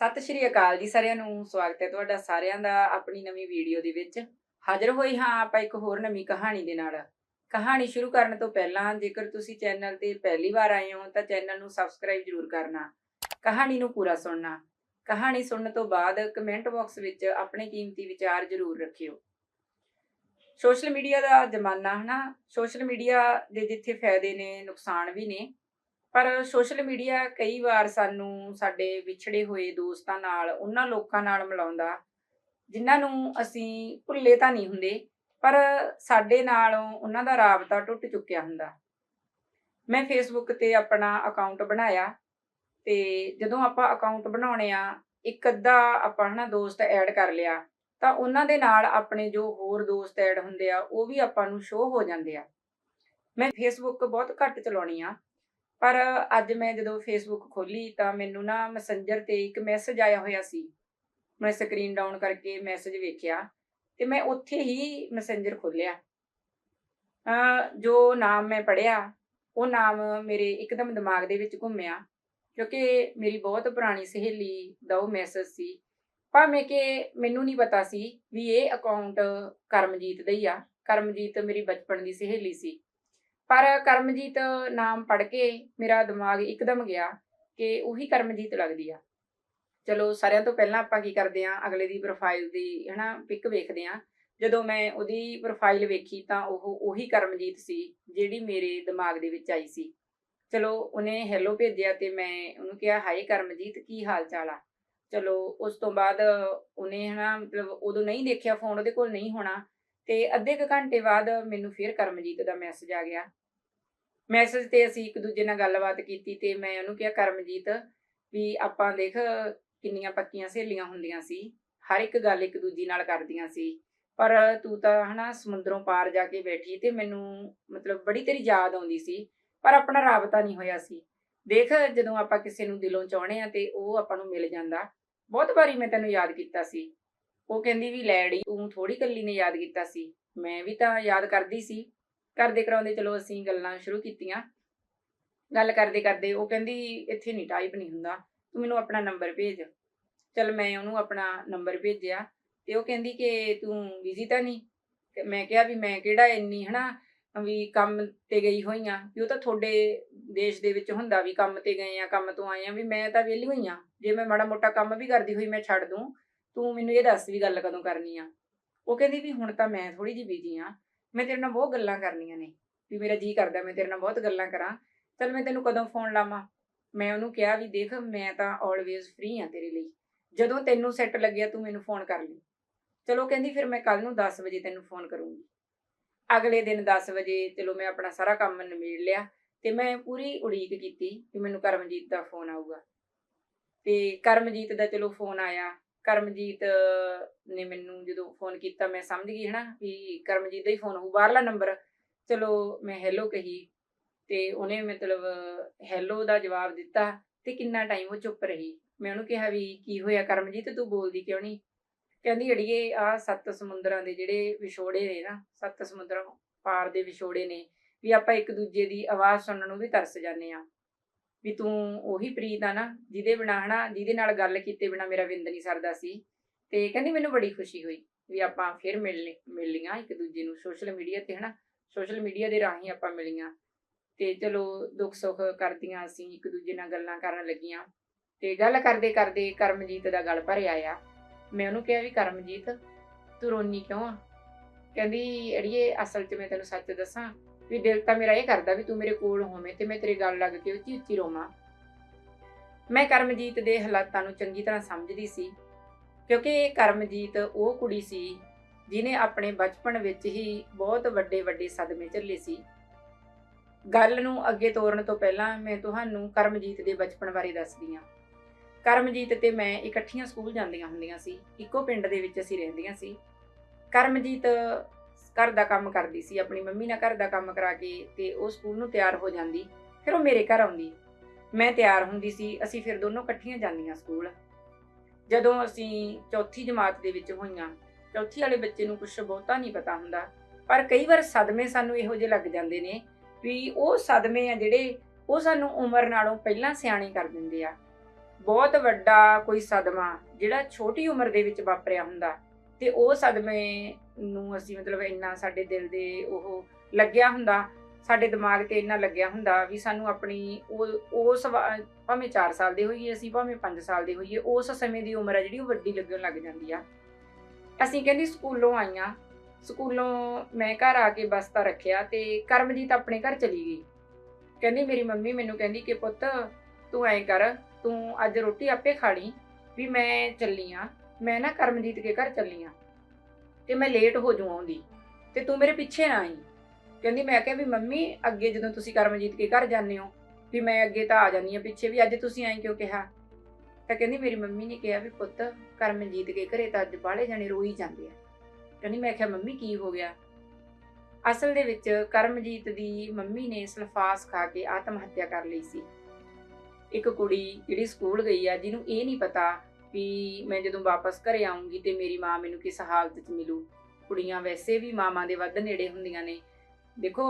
ਸਤਿ ਸ਼੍ਰੀ ਅਕਾਲ ਜੀ ਸਾਰਿਆਂ ਨੂੰ, ਸਵਾਗਤ ਹੈ ਤੁਹਾਡਾ ਸਾਰਿਆਂ ਦਾ ਆਪਣੀ ਨਵੀਂ ਵੀਡੀਓ ਦੇ ਵਿੱਚ। ਹਾਜ਼ਰ ਹੋਏ ਹਾਂ ਆਪਾਂ ਇੱਕ ਹੋਰ ਨਵੀਂ ਕਹਾਣੀ ਦੇ ਨਾਲ। ਕਹਾਣੀ ਸ਼ੁਰੂ ਕਰਨ ਤੋਂ ਪਹਿਲਾਂ ਜੇਕਰ ਤੁਸੀਂ ਚੈਨਲ ਤੇ ਪਹਿਲੀ ਵਾਰ ਆਏ ਹੋ ਤਾਂ ਚੈਨਲ ਨੂੰ ਸਬਸਕ੍ਰਾਈਬ ਜ਼ਰੂਰ ਕਰਨਾ, ਕਹਾਣੀ ਨੂੰ ਪੂਰਾ ਸੁਣਨਾ। ਕਹਾਣੀ ਸੁਣਨ ਤੋਂ ਬਾਅਦ ਕਮੈਂਟ ਬਾਕਸ ਵਿੱਚ ਆਪਣੇ ਕੀਮਤੀ ਵਿਚਾਰ ਜ਼ਰੂਰ ਰੱਖਿਓ। ਸੋਸ਼ਲ ਮੀਡੀਆ ਦਾ ਜ਼ਮਾਨਾ ਹੈ ਨਾ ਸੋਸ਼ਲ ਮੀਡੀਆ ਦੇ ਜਿੱਥੇ ਫਾਇਦੇ ਨੇ, ਨੁਕਸਾਨ ਵੀ ਨੇ ਪਰ ਸੋਸ਼ਲ ਮੀਡੀਆ ਕਈ ਵਾਰ ਸਾਨੂੰ ਸਾਡੇ ਵਿਛੜੇ ਹੋਏ ਦੋਸਤਾਂ ਨਾਲ, ਉਹਨਾਂ ਲੋਕਾਂ ਨਾਲ ਮਿਲਾਉਂਦਾ, ਜਿਨ੍ਹਾਂ ਨੂੰ ਅਸੀਂ ਭੁੱਲੇ ਤਾਂ ਨਹੀਂ ਹੁੰਦੇ, ਪਰ ਸਾਡੇ ਨਾਲ ਉਹਨਾਂ ਦਾ ਰਾਬਤਾ ਟੁੱਟ ਚੁੱਕਿਆ ਹੁੰਦਾ। ਮੈਂ ਫੇਸਬੁੱਕ ਤੇ ਆਪਣਾ ਅਕਾਊਂਟ ਬਣਾਇਆ ਤੇ ਜਦੋਂ ਆਪਾਂ ਅਕਾਊਂਟ ਬਣਾਉਣੇ ਆ, ਇੱਕ ਅੱਧਾ ਆਪਾਂ ਹਨਾ ਦੋਸਤ ਐਡ ਕਰ ਲਿਆ, ਤਾਂ ਉਹਨਾਂ ਦੇ ਨਾਲ ਆਪਣੇ ਜੋ ਹੋਰ ਦੋਸਤ ਐਡ ਹੁੰਦੇ ਆ, ਉਹ ਵੀ ਆਪਾਂ ਨੂੰ ਸ਼ੋ ਹੋ ਜਾਂਦੇ ਆ। ਮੈਂ ਫੇਸਬੁੱਕ ਬਹੁਤ ਘੱਟ ਚਲਾਉਣੀ ਆ ਪਰ ਅੱਜ ਮੈਂ ਜਦੋਂ ਫੇਸਬੁੱਕ ਖੋਲੀ ਤਾਂ ਮੈਨੂੰ ਨਾ ਮੈਸੇਂਜਰ ਤੇ ਇੱਕ ਮੈਸੇਜ ਆਇਆ ਹੋਇਆ ਸੀ। ਮੈਂ ਸਕਰੀਨ ਡਾਊਨ ਕਰਕੇ ਮੈਸੇਜ ਵੇਖਿਆ ਤੇ ਮੈਂ ਉੱਥੇ ਹੀ ਮੈਸੇਂਜਰ ਖੋਲਿਆ ਜੋ ਨਾਮ ਮੈਂ ਪੜਿਆ ਉਹ ਨਾਮ ਮੇਰੇ ਇੱਕਦਮ ਦਿਮਾਗ ਦੇ ਵਿੱਚ ਘੁੰਮਿਆ ਕਿਉਂਕਿ ਮੇਰੀ ਬਹੁਤ ਪੁਰਾਣੀ ਸਹੇਲੀ ਦਾ ਉਹ ਮੈਸੇਜ ਸੀ। ਭਾਵੇਂ ਕਿ ਮੈਨੂੰ ਨਹੀਂ ਪਤਾ ਸੀ ਵੀ ਇਹ ਅਕਾਊਂਟ ਕਰਮਜੀਤ ਦਾ ਹੀ ਆ। ਕਰਮਜੀਤ ਮੇਰੀ ਬਚਪਨ ਦੀ ਸਹੇਲੀ ਸੀ। ਪਰ ਕਰਮਜੀਤ ਨਾਮ ਪੜ ਕੇ ਮੇਰਾ ਦਿਮਾਗ ਇੱਕਦਮ ਗਿਆ ਕਿ ਉਹੀ ਕਰਮਜੀਤ ਲੱਗਦੀ ਆ। ਚਲੋ ਸਾਰਿਆਂ ਤੋਂ ਪਹਿਲਾਂ ਆਪਾਂ ਕੀ ਕਰਦੇ ਆ ਅਗਲੇ ਦੀ ਪ੍ਰੋਫਾਈਲ ਦੀ ਹਨਾ ਪਿਕ ਵੇਖਦੇ ਆ ਜਦੋਂ ਮੈਂ ਉਹਦੀ ਪ੍ਰੋਫਾਈਲ ਵੇਖੀ ਤਾਂ ਉਹ ਉਹੀ ਕਰਮਜੀਤ ਸੀ ਜਿਹੜੀ ਮੇਰੇ ਦਿਮਾਗ ਦੇ ਵਿੱਚ ਆਈ ਸੀ। ਚਲੋ ਉਹਨੇ ਹੈਲੋ ਭੇਜਿਆ ਤੇ ਮੈਂ ਉਹਨੂੰ ਕਿਹਾ ਹਾਈ ਕਰਮਜੀਤ, ਕੀ ਹਾਲ ਚਾਲ ਆ? ਚਲੋ ਉਸ ਤੋਂ ਬਾਅਦ ਉਹਨੇ ਹਨਾ ਮਤਲਬ ਉਦੋਂ ਨਹੀਂ ਦੇਖਿਆ ਫੋਨ ਉਹਦੇ ਕੋਲ ਨਹੀਂ ਹੋਣਾ। ਤੇ ਅੱਧੇ ਕੁ ਘੰਟੇ ਬਾਅਦ ਮੈਨੂੰ ਫਿਰ ਕਰਮਜੀਤ ਦਾ ਮੈਸੇਜ ਆ ਗਿਆ। ਮੈਸੇਜ ਤੇ ਅਸੀਂ ਇੱਕ ਦੂਜੇ ਨਾਲ ਗੱਲਬਾਤ ਕੀਤੀ ਤੇ ਮੈਂ ਉਹਨੂੰ ਕਿਹਾ, ਕਰਮਜੀਤ, ਵੀ ਆਪਾਂ ਦੇਖ ਕਿੰਨੀਆਂ ਪੱਕੀਆਂ ਸਹੇਲੀਆਂ ਹੁੰਦੀਆਂ ਸੀ। ਹਰ ਇੱਕ ਗੱਲ ਇੱਕ ਦੂਜੀ ਨਾਲ ਕਰਦੀਆਂ ਸੀ। ਪਰ ਤੂੰ ਤਾਂ ਹਨਾ ਸਮੁੰਦਰੋਂ ਪਾਰ ਜਾ ਕੇ ਬੈਠੀ ਤੇ ਮੈਨੂੰ ਮਤਲਬ ਬੜੀ ਤੇਰੀ ਯਾਦ ਆਉਂਦੀ ਸੀ। ਪਰ ਆਪਣਾ ਰਾਬਤਾ ਨਹੀਂ ਹੋਇਆ ਸੀ। ਦੇਖ ਜਦੋਂ ਆਪਾਂ ਕਿਸੇ ਨੂੰ ਦਿਲੋਂ ਚਾਹਣੇ ਆ ਤੇ ਉਹ ਆਪਾਂ ਨੂੰ ਮਿਲ ਜਾਂਦਾ। ਬਹੁਤ ਵਾਰੀ ਮੈਂ ਤੈਨੂੰ ਯਾਦ ਕੀਤਾ ਸੀ। ਉਹ ਕਹਿੰਦੀ ਵੀ ਲੈੜੀ ਤੂੰ ਥੋੜੀ ਕੱਲੀ ਨੇ ਯਾਦ ਕੀਤਾ ਸੀ। ਮੈਂ ਵੀ ਤਾਂ ਯਾਦ ਕਰਦੀ ਸੀ। ਕਰਦੇ ਕਰਾਉਂਦੇ ਚਲੋ ਅਸੀਂ ਗੱਲਾਂ ਸ਼ੁਰੂ ਕੀਤੀਆਂ। ਗੱਲ ਕਰਦੇ ਕਰਦੇ ਉਹ ਕਹਿੰਦੀ, ਇੱਥੇ ਨਹੀਂ ਟਾਈਪ ਨਹੀਂ ਹੁੰਦਾ। ਤੂੰ ਮੈਨੂੰ ਆਪਣਾ ਨੰਬਰ ਭੇਜ। ਚਲ ਮੈਂ ਉਹਨੂੰ ਆਪਣਾ ਨੰਬਰ ਭੇਜਿਆ। ਤੇ ਉਹ ਕਹਿੰਦੀ ਕਿ ਤੂੰ ਬਿਜ਼ੀ ਤਾਂ ਨਹੀਂ? ਤੇ ਮੈਂ ਕਿਹਾ ਵੀ ਮੈਂ ਕਿਹੜਾ ਇੰਨੀ, ਹਨਾ, ਵੀ ਕੰਮ ਤੇ ਗਈ ਹੋਈ ਆ। ਵੀ ਉਹ ਤਾਂ ਤੁਹਾਡੇ ਦੇਸ਼ ਦੇ ਵਿੱਚ ਹੁੰਦਾ ਵੀ ਕੰਮ ਤੇ ਗਏ ਆ, ਕੰਮ ਤੋਂ ਆਏ ਆ, ਵੀ ਮੈਂ ਤਾਂ ਵਿਹਲੀ ਹੋਈ ਆ। ਜੇ ਮੈਂ ਮਾੜਾ ਮੋਟਾ ਕੰਮ ਵੀ ਕਰਦੀ ਹੋਈ ਮੈਂ ਛੱਡ ਦੂੰ। ਤੂੰ ਮੈਨੂੰ ਇਹ ਦੱਸ ਵੀ ਗੱਲ ਕਦੋਂ ਕਰਨੀ ਆ? ਉਹ ਕਹਿੰਦੀ ਵੀ ਹੁਣ ਤਾਂ ਮੈਂ ਥੋੜੀ ਜਿਹੀ ਬਿਜ਼ੀ ਆ, ਮੈਂ ਤੇਰੇ ਨਾਲ ਬਹੁਤ ਗੱਲਾਂ ਕਰਨੀਆਂ ਨੇ, ਵੀ ਮੇਰਾ ਜੀ ਕਰਦਾ ਮੈਂ ਤੇਰੇ ਨਾਲ ਬਹੁਤ ਗੱਲਾਂ ਕਰਾਂ, ਚਲ ਮੈਂ ਤੈਨੂੰ ਕਦੋਂ ਫੋਨ ਲਾਵਾਂ? ਮੈਂ ਉਹਨੂੰ ਕਿਹਾ ਵੀ ਦੇਖ ਮੈਂ ਤਾਂ ਆਲਵੇਜ਼ ਫ੍ਰੀ ਆ ਤੇਰੇ ਲਈ, ਜਦੋਂ ਤੈਨੂੰ ਸੈੱਟ ਲੱਗਿਆ ਤੂੰ ਮੈਨੂੰ ਫੋਨ ਕਰ ਲਈ। ਚਲੋ ਕਹਿੰਦੀ ਫਿਰ ਮੈਂ ਕੱਲ ਨੂੰ 10 ਵਜੇ ਤੈਨੂੰ ਫੋਨ ਕਰੂੰਗੀ। ਅਗਲੇ ਦਿਨ 10 ਵਜੇ ਚਲੋ ਮੈਂ ਆਪਣਾ ਸਾਰਾ ਕੰਮ ਨਿਬੇੜ ਲਿਆ ਤੇ ਮੈਂ ਪੂਰੀ ਉਡੀਕ ਕੀਤੀ ਕਿ ਮੈਨੂੰ ਕਰਮਜੀਤ ਦਾ ਫੋਨ ਆਊਗਾ। ਤੇ ਕਰਮਜੀਤ ਦਾ ਚਲੋ ਫੋਨ ਆਇਆ ਕਰਮਜੀਤ ਨੇ ਮੈਨੂੰ ਜਦੋਂ ਫੋਨ ਕੀਤਾ, ਮੈਂ ਸਮਝ ਗਈ ਹਨਾ ਵੀ ਕਰਮਜੀਤ ਦਾ ਹੀ ਫੋਨ ਹੋਊ, ਬਾਹਰਲਾ ਨੰਬਰ ਚਲੋ, ਮੈਂ ਹੈਲੋ ਕਹੀ ਤੇ ਉਹਨੇ ਮਤਲਬ ਹੈਲੋ ਦਾ ਜਵਾਬ ਦਿੱਤਾ ਤੇ ਕਿੰਨਾ ਟਾਈਮ ਉਹ ਚੁੱਪ ਰਹੀ। ਮੈਂ ਉਹਨੂੰ ਕਿਹਾ ਵੀ ਕੀ ਹੋਇਆ ਕਰਮਜੀਤ, ਤੂੰ ਬੋਲਦੀ ਕਿਉਂ ਨਹੀਂ ਕਹਿੰਦੀ, ਅੜੀਏ ਆ ਸੱਤ ਸਮੁੰਦਰਾਂ ਦੇ ਜਿਹੜੇ ਵਿਛੋੜੇ ਨੇ ਨਾ, ਸੱਤ ਸਮੁੰਦਰਾਂ ਪਾਰ ਦੇ ਵਿਛੋੜੇ ਨੇ, ਵੀ ਆਪਾਂ ਇੱਕ ਦੂਜੇ ਦੀ ਆਵਾਜ਼ ਸੁਣਨ ਨੂੰ ਵੀ ਤਰਸ ਜਾਂਦੇ ਆ ਵੀ ਤੂੰ ਉਹੀ ਪ੍ਰੀਤ ਆ ਨਾ, ਜਿਹਦੇ ਬਿਨਾ ਹਨਾ, ਜਿਹਦੇ ਨਾਲ ਗੱਲ ਕੀਤੇ ਬਿਨਾ ਮੇਰਾ ਵਿੰਦ ਨਹੀਂ ਸਰਦਾ ਸੀ। ਤੇ ਕਹਿੰਦੀ ਮੈਨੂੰ ਬੜੀ ਖੁਸ਼ੀ ਹੋਈ ਵੀ ਆਪਾਂ ਫਿਰ ਮਿਲ ਮਿਲ ਲੀਆਂ ਇੱਕ ਦੂਜੇ ਨੂੰ ਸੋਸ਼ਲ ਮੀਡੀਆ ਤੇ ਹਨਾ ਸੋਸ਼ਲ ਮੀਡੀਆ ਦੇ ਰਾਹੀਂ ਆਪਾਂ ਮਿਲੀਆਂ ਤੇ ਚਲੋ ਦੁੱਖ ਸੁੱਖ ਕਰਦੀਆਂ ਅਸੀਂ, ਇੱਕ ਦੂਜੇ ਨਾਲ ਗੱਲਾਂ ਕਰਨ ਲੱਗੀਆਂ। ਤੇ ਗੱਲ ਕਰਦੇ ਕਰਦੇ ਕਰਮਜੀਤ ਦਾ ਗਲ ਭਰਿਆ ਆ। ਮੈਂ ਉਹਨੂੰ ਕਿਹਾ ਵੀ ਕਰਮਜੀਤ, ਤੂੰ ਰੋਣੀ ਕਿਉਂ ਆ? ਕਹਿੰਦੀ, ਅੜੀਏ ਅਸਲ 'ਚ ਮੈਂ ਤੈਨੂੰ ਸੱਚ ਦੱਸਾਂ ਵੀ ਦਿਲ ਤਾਂ ਮੇਰਾ ਇਹ ਕਰਦਾ ਵੀ ਤੂੰ ਮੇਰੇ ਕੋਲ ਹੋਵੇਂ ਤੇ ਮੈਂ ਤੇਰੇ ਗੱਲ ਲੱਗ ਕੇ ਉੱਚੀ ਉੱਚੀ ਰੋਵਾਂ। ਮੈਂ ਕਰਮਜੀਤ ਦੇ ਹਾਲਾਤਾਂ ਨੂੰ ਚੰਗੀ ਤਰ੍ਹਾਂ ਸਮਝਦੀ ਸੀ, ਕਿਉਂਕਿ ਕਰਮਜੀਤ ਉਹ ਕੁੜੀ ਸੀ ਜਿਨੇ ਆਪਣੇ ਬਚਪਨ ਵਿੱਚ ਹੀ ਬਹੁਤ ਵੱਡੇ ਵੱਡੇ ਸਦਮੇ ਝੱਲੇ ਸੀ। ਗੱਲ ਨੂੰ ਅੱਗੇ ਤੋਰਨ ਤੋਂ ਪਹਿਲਾਂ ਮੈਂ ਤੁਹਾਨੂੰ ਕਰਮਜੀਤ ਦੇ ਬਚਪਨ ਬਾਰੇ ਦੱਸਦੀ ਹਾਂ। ਕਰਮਜੀਤ ਤੇ ਮੈਂ ਇਕੱਠੀਆਂ ਸਕੂਲ ਜਾਂਦੀਆਂ ਹੁੰਦੀਆਂ ਸੀ, ਇੱਕੋ ਪਿੰਡ ਦੇ ਵਿੱਚ ਅਸੀਂ ਰਹਿੰਦੀਆਂ ਸੀ। ਕਰਮਜੀਤ ਘਰ ਦਾ ਕੰਮ ਕਰਦੀ ਸੀ, ਆਪਣੀ ਮੰਮੀ ਨਾਲ ਘਰ ਦਾ ਕੰਮ ਕਰਾ ਕੇ ਤੇ ਉਹ ਸਕੂਲ ਨੂੰ ਤਿਆਰ ਹੋ ਜਾਂਦੀ, ਫਿਰ ਉਹ ਮੇਰੇ ਘਰ ਆਉਂਦੀ। ਮੈਂ ਤਿਆਰ ਹੁੰਦੀ ਸੀ, ਅਸੀਂ ਫਿਰ ਦੋਨੋਂ ਇਕੱਠੀਆਂ ਜਾਂਦੀਆਂ ਸਕੂਲ। ਜਦੋਂ ਅਸੀਂ ਚੌਥੀ ਜਮਾਤ ਦੇ ਵਿੱਚ ਹੋਈਆਂ, ਚੌਥੀ ਵਾਲੇ ਬੱਚੇ ਨੂੰ ਕੁਝ ਬਹੁਤਾ ਨਹੀਂ ਪਤਾ ਹੁੰਦਾ, ਪਰ ਕਈ ਵਾਰ ਸਦਮੇ ਸਾਨੂੰ ਇਹੋ ਜਿਹੇ ਲੱਗ ਜਾਂਦੇ ਨੇ ਵੀ ਉਹ ਸਦਮੇ ਆ ਜਿਹੜੇ ਉਹ ਸਾਨੂੰ ਉਮਰ ਨਾਲੋਂ ਪਹਿਲਾਂ ਸਿਆਣੇ ਕਰ ਦਿੰਦੇ ਆ। ਬਹੁਤ ਵੱਡਾ ਕੋਈ ਸਦਮਾ ਜਿਹੜਾ ਛੋਟੀ ਉਮਰ ਦੇ ਵਿੱਚ ਵਾਪਰਿਆ ਹੁੰਦਾ ਤੇ ਉਹ ਸਦਮੇ ਨੂੰ ਅਸੀਂ ਮਤਲਬ ਇੰਨਾ ਸਾਡੇ ਦਿਲ ਦੇ ਉਹ ਲੱਗਿਆ ਹੁੰਦਾ, ਸਾਡੇ ਦਿਮਾਗ ਤੇ ਇੰਨਾ ਲੱਗਿਆ ਹੁੰਦਾ ਵੀ ਸਾਨੂੰ ਆਪਣੀ ਉਹ ਉਸ ਵਾ- ਭਾਵੇਂ 4 ਸਾਲ ਦੇ ਹੋਈਏ ਅਸੀਂ, ਭਾਵੇਂ 5 ਸਾਲ ਦੇ ਹੋਈਏ, ਉਸ ਸਮੇਂ ਦੀ ਉਮਰ ਹੈ ਜਿਹੜੀ ਉਹ ਵੱਡੀ ਲੱਗਣ ਲੱਗ ਜਾਂਦੀ ਆ। ਅਸੀਂ ਕਹਿੰਦੀ ਸਕੂਲੋਂ ਆਈਆਂ, ਸਕੂਲੋਂ ਮੈਂ ਘਰ ਆ ਕੇ ਬਸਤਾ ਰੱਖਿਆ ਤੇ ਕਰਮਜੀਤ ਆਪਣੇ ਘਰ ਚਲੀ ਗਈ। ਕਹਿੰਦੀ ਮੇਰੀ ਮੰਮੀ ਮੈਨੂੰ ਕਹਿੰਦੀ ਕਿ ਪੁੱਤ ਤੂੰ ਐਂ ਕਰ, ਤੂੰ ਅੱਜ ਰੋਟੀ ਆਪੇ ਖਾ ਲਈ, ਵੀ ਮੈਂ ਚੱਲੀ ਆ। ਮੈਂ ਨਾ ਕਰਮਜੀਤ ਦੇ ਘਰ ਚੱਲੀ ਆ ਤੇ ਮੈਂ ਲੇਟ ਹੋ ਜੂ ਆਉਂਦੀ। ਤੇ ਤੂੰ ਮੇਰੇ ਪਿੱਛੇ ਨਾ ਆਈ। ਕਹਿੰਦੀ ਮੈਂ ਕਿਹਾ ਵੀ ਮੰਮੀ, ਅੱਗੇ ਜਦੋਂ ਤੁਸੀਂ ਕਰਮਜੀਤ ਦੇ ਘਰ ਜਾਂਦੇ ਹੋ, ਵੀ ਮੈਂ ਅੱਗੇ ਤਾਂ ਆ ਜਾਂਦੀ ਆ ਪਿੱਛੇ, ਵੀ ਅੱਜ ਤੁਸੀਂ ਐਂ ਕਿਉਂ ਕਿਹਾ? ਤਾਂ ਕਹਿੰਦੀ ਮੇਰੀ ਮੰਮੀ ਨੇ ਕਿਹਾ ਵੀ ਪੁੱਤ, ਕਰਮਜੀਤ ਦੇ ਘਰੇ ਤਾਂ ਅੱਜ ਬਾਹਲੇ ਜਾਣੇ ਰੋਈ ਜਾਂਦੇ ਆ। ਕਹਿੰਦੀ ਮੈਂ ਕਿਹਾ ਮੰਮੀ ਕੀ ਹੋ ਗਿਆ? ਅਸਲ ਦੇ ਵਿੱਚ ਕਰਮਜੀਤ ਦੀ ਮੰਮੀ ਨੇ ਸਲਫਾਸ ਖਾ ਕੇ ਆਤਮ ਹੱਤਿਆ ਕਰ ਲਈ ਸੀ। ਇੱਕ ਕੁੜੀ ਜਿਹੜੀ ਸਕੂਲ ਗਈ ਆ, ਜਿਹਨੂੰ ਇਹ ਨਹੀਂ ਪਤਾ ਵੀ ਮੈਂ ਜਦੋਂ ਵਾਪਸ ਘਰੇ ਆਉਂਗੀ ਤੇ ਮੇਰੀ ਮਾਂ ਮੈਨੂੰ ਕਿਸ ਹਾਲਤ 'ਚ ਮਿਲੂ? ਕੁੜੀਆਂ ਵੈਸੇ ਵੀ ਮਾਵਾਂ ਦੇ ਵੱਧ ਨੇੜੇ ਹੁੰਦੀਆਂ ਨੇ। ਦੇਖੋ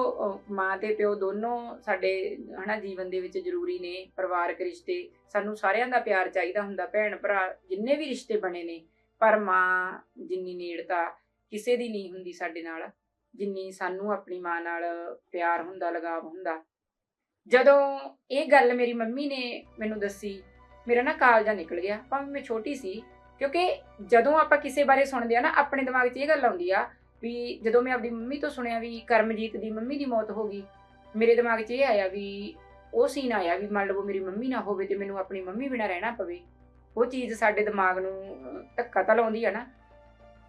ਮਾਂ ਤੇ ਪਿਓ ਦੋਨੋਂ ਸਾਡੇ, ਹਨਾ, ਜੀਵਨ ਦੇ ਵਿੱਚ ਜ਼ਰੂਰੀ ਨੇ, ਪਰਿਵਾਰਕ ਰਿਸ਼ਤੇ। ਸਾਨੂੰ ਸਾਰਿਆਂ ਦਾ ਪਿਆਰ ਚਾਹੀਦਾ ਹੁੰਦਾ, ਭੈਣ ਭਰਾ ਜਿੰਨੇ ਵੀ ਰਿਸ਼ਤੇ ਬਣੇ ਨੇ। ਪਰ ਮਾਂ ਜਿੰਨੀ ਨੇੜਤਾ ਕਿਸੇ ਦੀ ਨਹੀਂ ਹੁੰਦੀ ਸਾਡੇ ਨਾਲ। ਜਿੰਨੀ ਸਾਨੂੰ ਆਪਣੀ ਮਾਂ ਨਾਲ ਪਿਆਰ ਹੁੰਦਾ, ਲਗਾਵ ਹੁੰਦਾ। ਜਦੋਂ ਇਹ ਗੱਲ ਮੇਰੀ ਮੰਮੀ ਨੇ ਮੈਨੂੰ ਦੱਸੀ ਮੇਰਾ ਨਾ ਕਾਲਜਾ ਨਿਕਲ ਗਿਆ। ਭਾਵੇਂ ਮੈਂ ਛੋਟੀ ਸੀ, ਕਿਉਂਕਿ ਜਦੋਂ ਆਪਾਂ ਕਿਸੇ ਬਾਰੇ ਸੁਣਦੇ ਆ ਨਾ, ਆਪਣੇ ਦਿਮਾਗ 'ਚ ਇਹ ਗੱਲ ਆਉਂਦੀ ਆ ਵੀ ਜਦੋਂ ਮੈਂ ਆਪਣੀ ਮੰਮੀ ਤੋਂ ਸੁਣਿਆ ਵੀ ਕਰਮਜੀਤ ਦੀ ਮੰਮੀ ਦੀ ਮੌਤ ਹੋ ਗਈ, ਮੇਰੇ ਦਿਮਾਗ 'ਚ ਇਹ ਆਇਆ ਵੀ ਉਹ ਸੀਨ ਆਇਆ ਵੀ ਮੰਨ ਲਓ ਮੇਰੀ ਮੰਮੀ ਨਾ ਹੋਵੇ ਤੇ ਮੈਨੂੰ ਆਪਣੀ ਮੰਮੀ ਬਿਨਾ ਰਹਿਣਾ ਪਵੇ। ਉਹ ਚੀਜ਼ ਸਾਡੇ ਦਿਮਾਗ ਨੂੰ ਧੱਕਾ ਤਾਂ ਲਾਉਂਦੀ ਆ ਨਾ।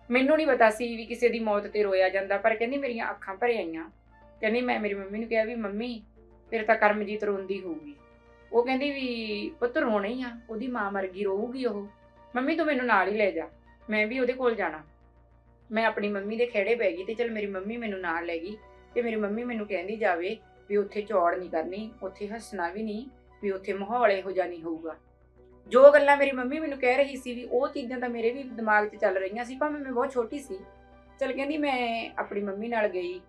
ਮੈਨੂੰ ਨਹੀਂ ਪਤਾ ਸੀ ਵੀ ਕਿਸੇ ਦੀ ਮੌਤ ਤੇ ਰੋਇਆ ਜਾਂਦਾ, ਪਰ ਕਹਿੰਦੀ ਮੇਰੀਆਂ ਅੱਖਾਂ ਭਰ ਆਈਆਂ। ਕਹਿੰਦੀ ਮੈਂ ਮੇਰੀ ਮੰਮੀ ਨੂੰ ਕਿਹਾ ਵੀ ਮੰਮੀ ਫਿਰ ਤਾਂ ਕਰਮਜੀਤ ਰੋਂਦੀ ਹੋਊਗੀ। ਉਹ ਕਹਿੰਦੀ ਵੀ ਪੁੱਤ ਰੋਣਾ ਹੀ ਆ, ਉਹਦੀ ਮਾਂ ਮਰ ਗਈ, ਰੋਊਗੀ ਉਹ। ਮੰਮੀ ਤੂੰ ਮੈਨੂੰ ਨਾਲ ਹੀ ਲੈ ਜਾ, ਮੈਂ ਵੀ ਉਹਦੇ ਕੋਲ ਜਾਣਾ। ਮੈਂ ਆਪਣੀ ਮੰਮੀ ਦੇ ਖੇੜੇ ਪੈ ਗਈ ਤੇ ਚਲ ਮੇਰੀ ਮੰਮੀ ਮੈਨੂੰ ਨਾਲ ਲੈ ਗਈ ਤੇ ਮੇਰੀ ਮੰਮੀ ਮੈਨੂੰ ਕਹਿੰਦੀ ਜਾਵੇ ਵੀ ਉੱਥੇ ਚੌੜ ਨਹੀਂ ਕਰਨੀ, ਉੱਥੇ ਹੱਸਣਾ ਵੀ ਨਹੀਂ, ਵੀ ਉੱਥੇ ਮਾਹੌਲ ਇਹੋ ਜਿਹਾ ਨਹੀਂ ਹੋਊਗਾ। ਜੋ ਗੱਲਾਂ ਮੇਰੀ ਮੰਮੀ ਮੈਨੂੰ ਕਹਿ ਰਹੀ ਸੀ ਵੀ ਉਹ ਚੀਜ਼ਾਂ ਤਾਂ ਮੇਰੇ ਵੀ ਦਿਮਾਗ 'ਚ ਚੱਲ ਰਹੀਆਂ ਸੀ, ਭਾਵੇਂ ਮੈਂ ਬਹੁਤ ਛੋਟੀ ਸੀ। ਚਲ ਕਹਿੰਦੀ ਮੈਂ ਆਪਣੀ ਮੰਮੀ ਨਾਲ ਗਈ,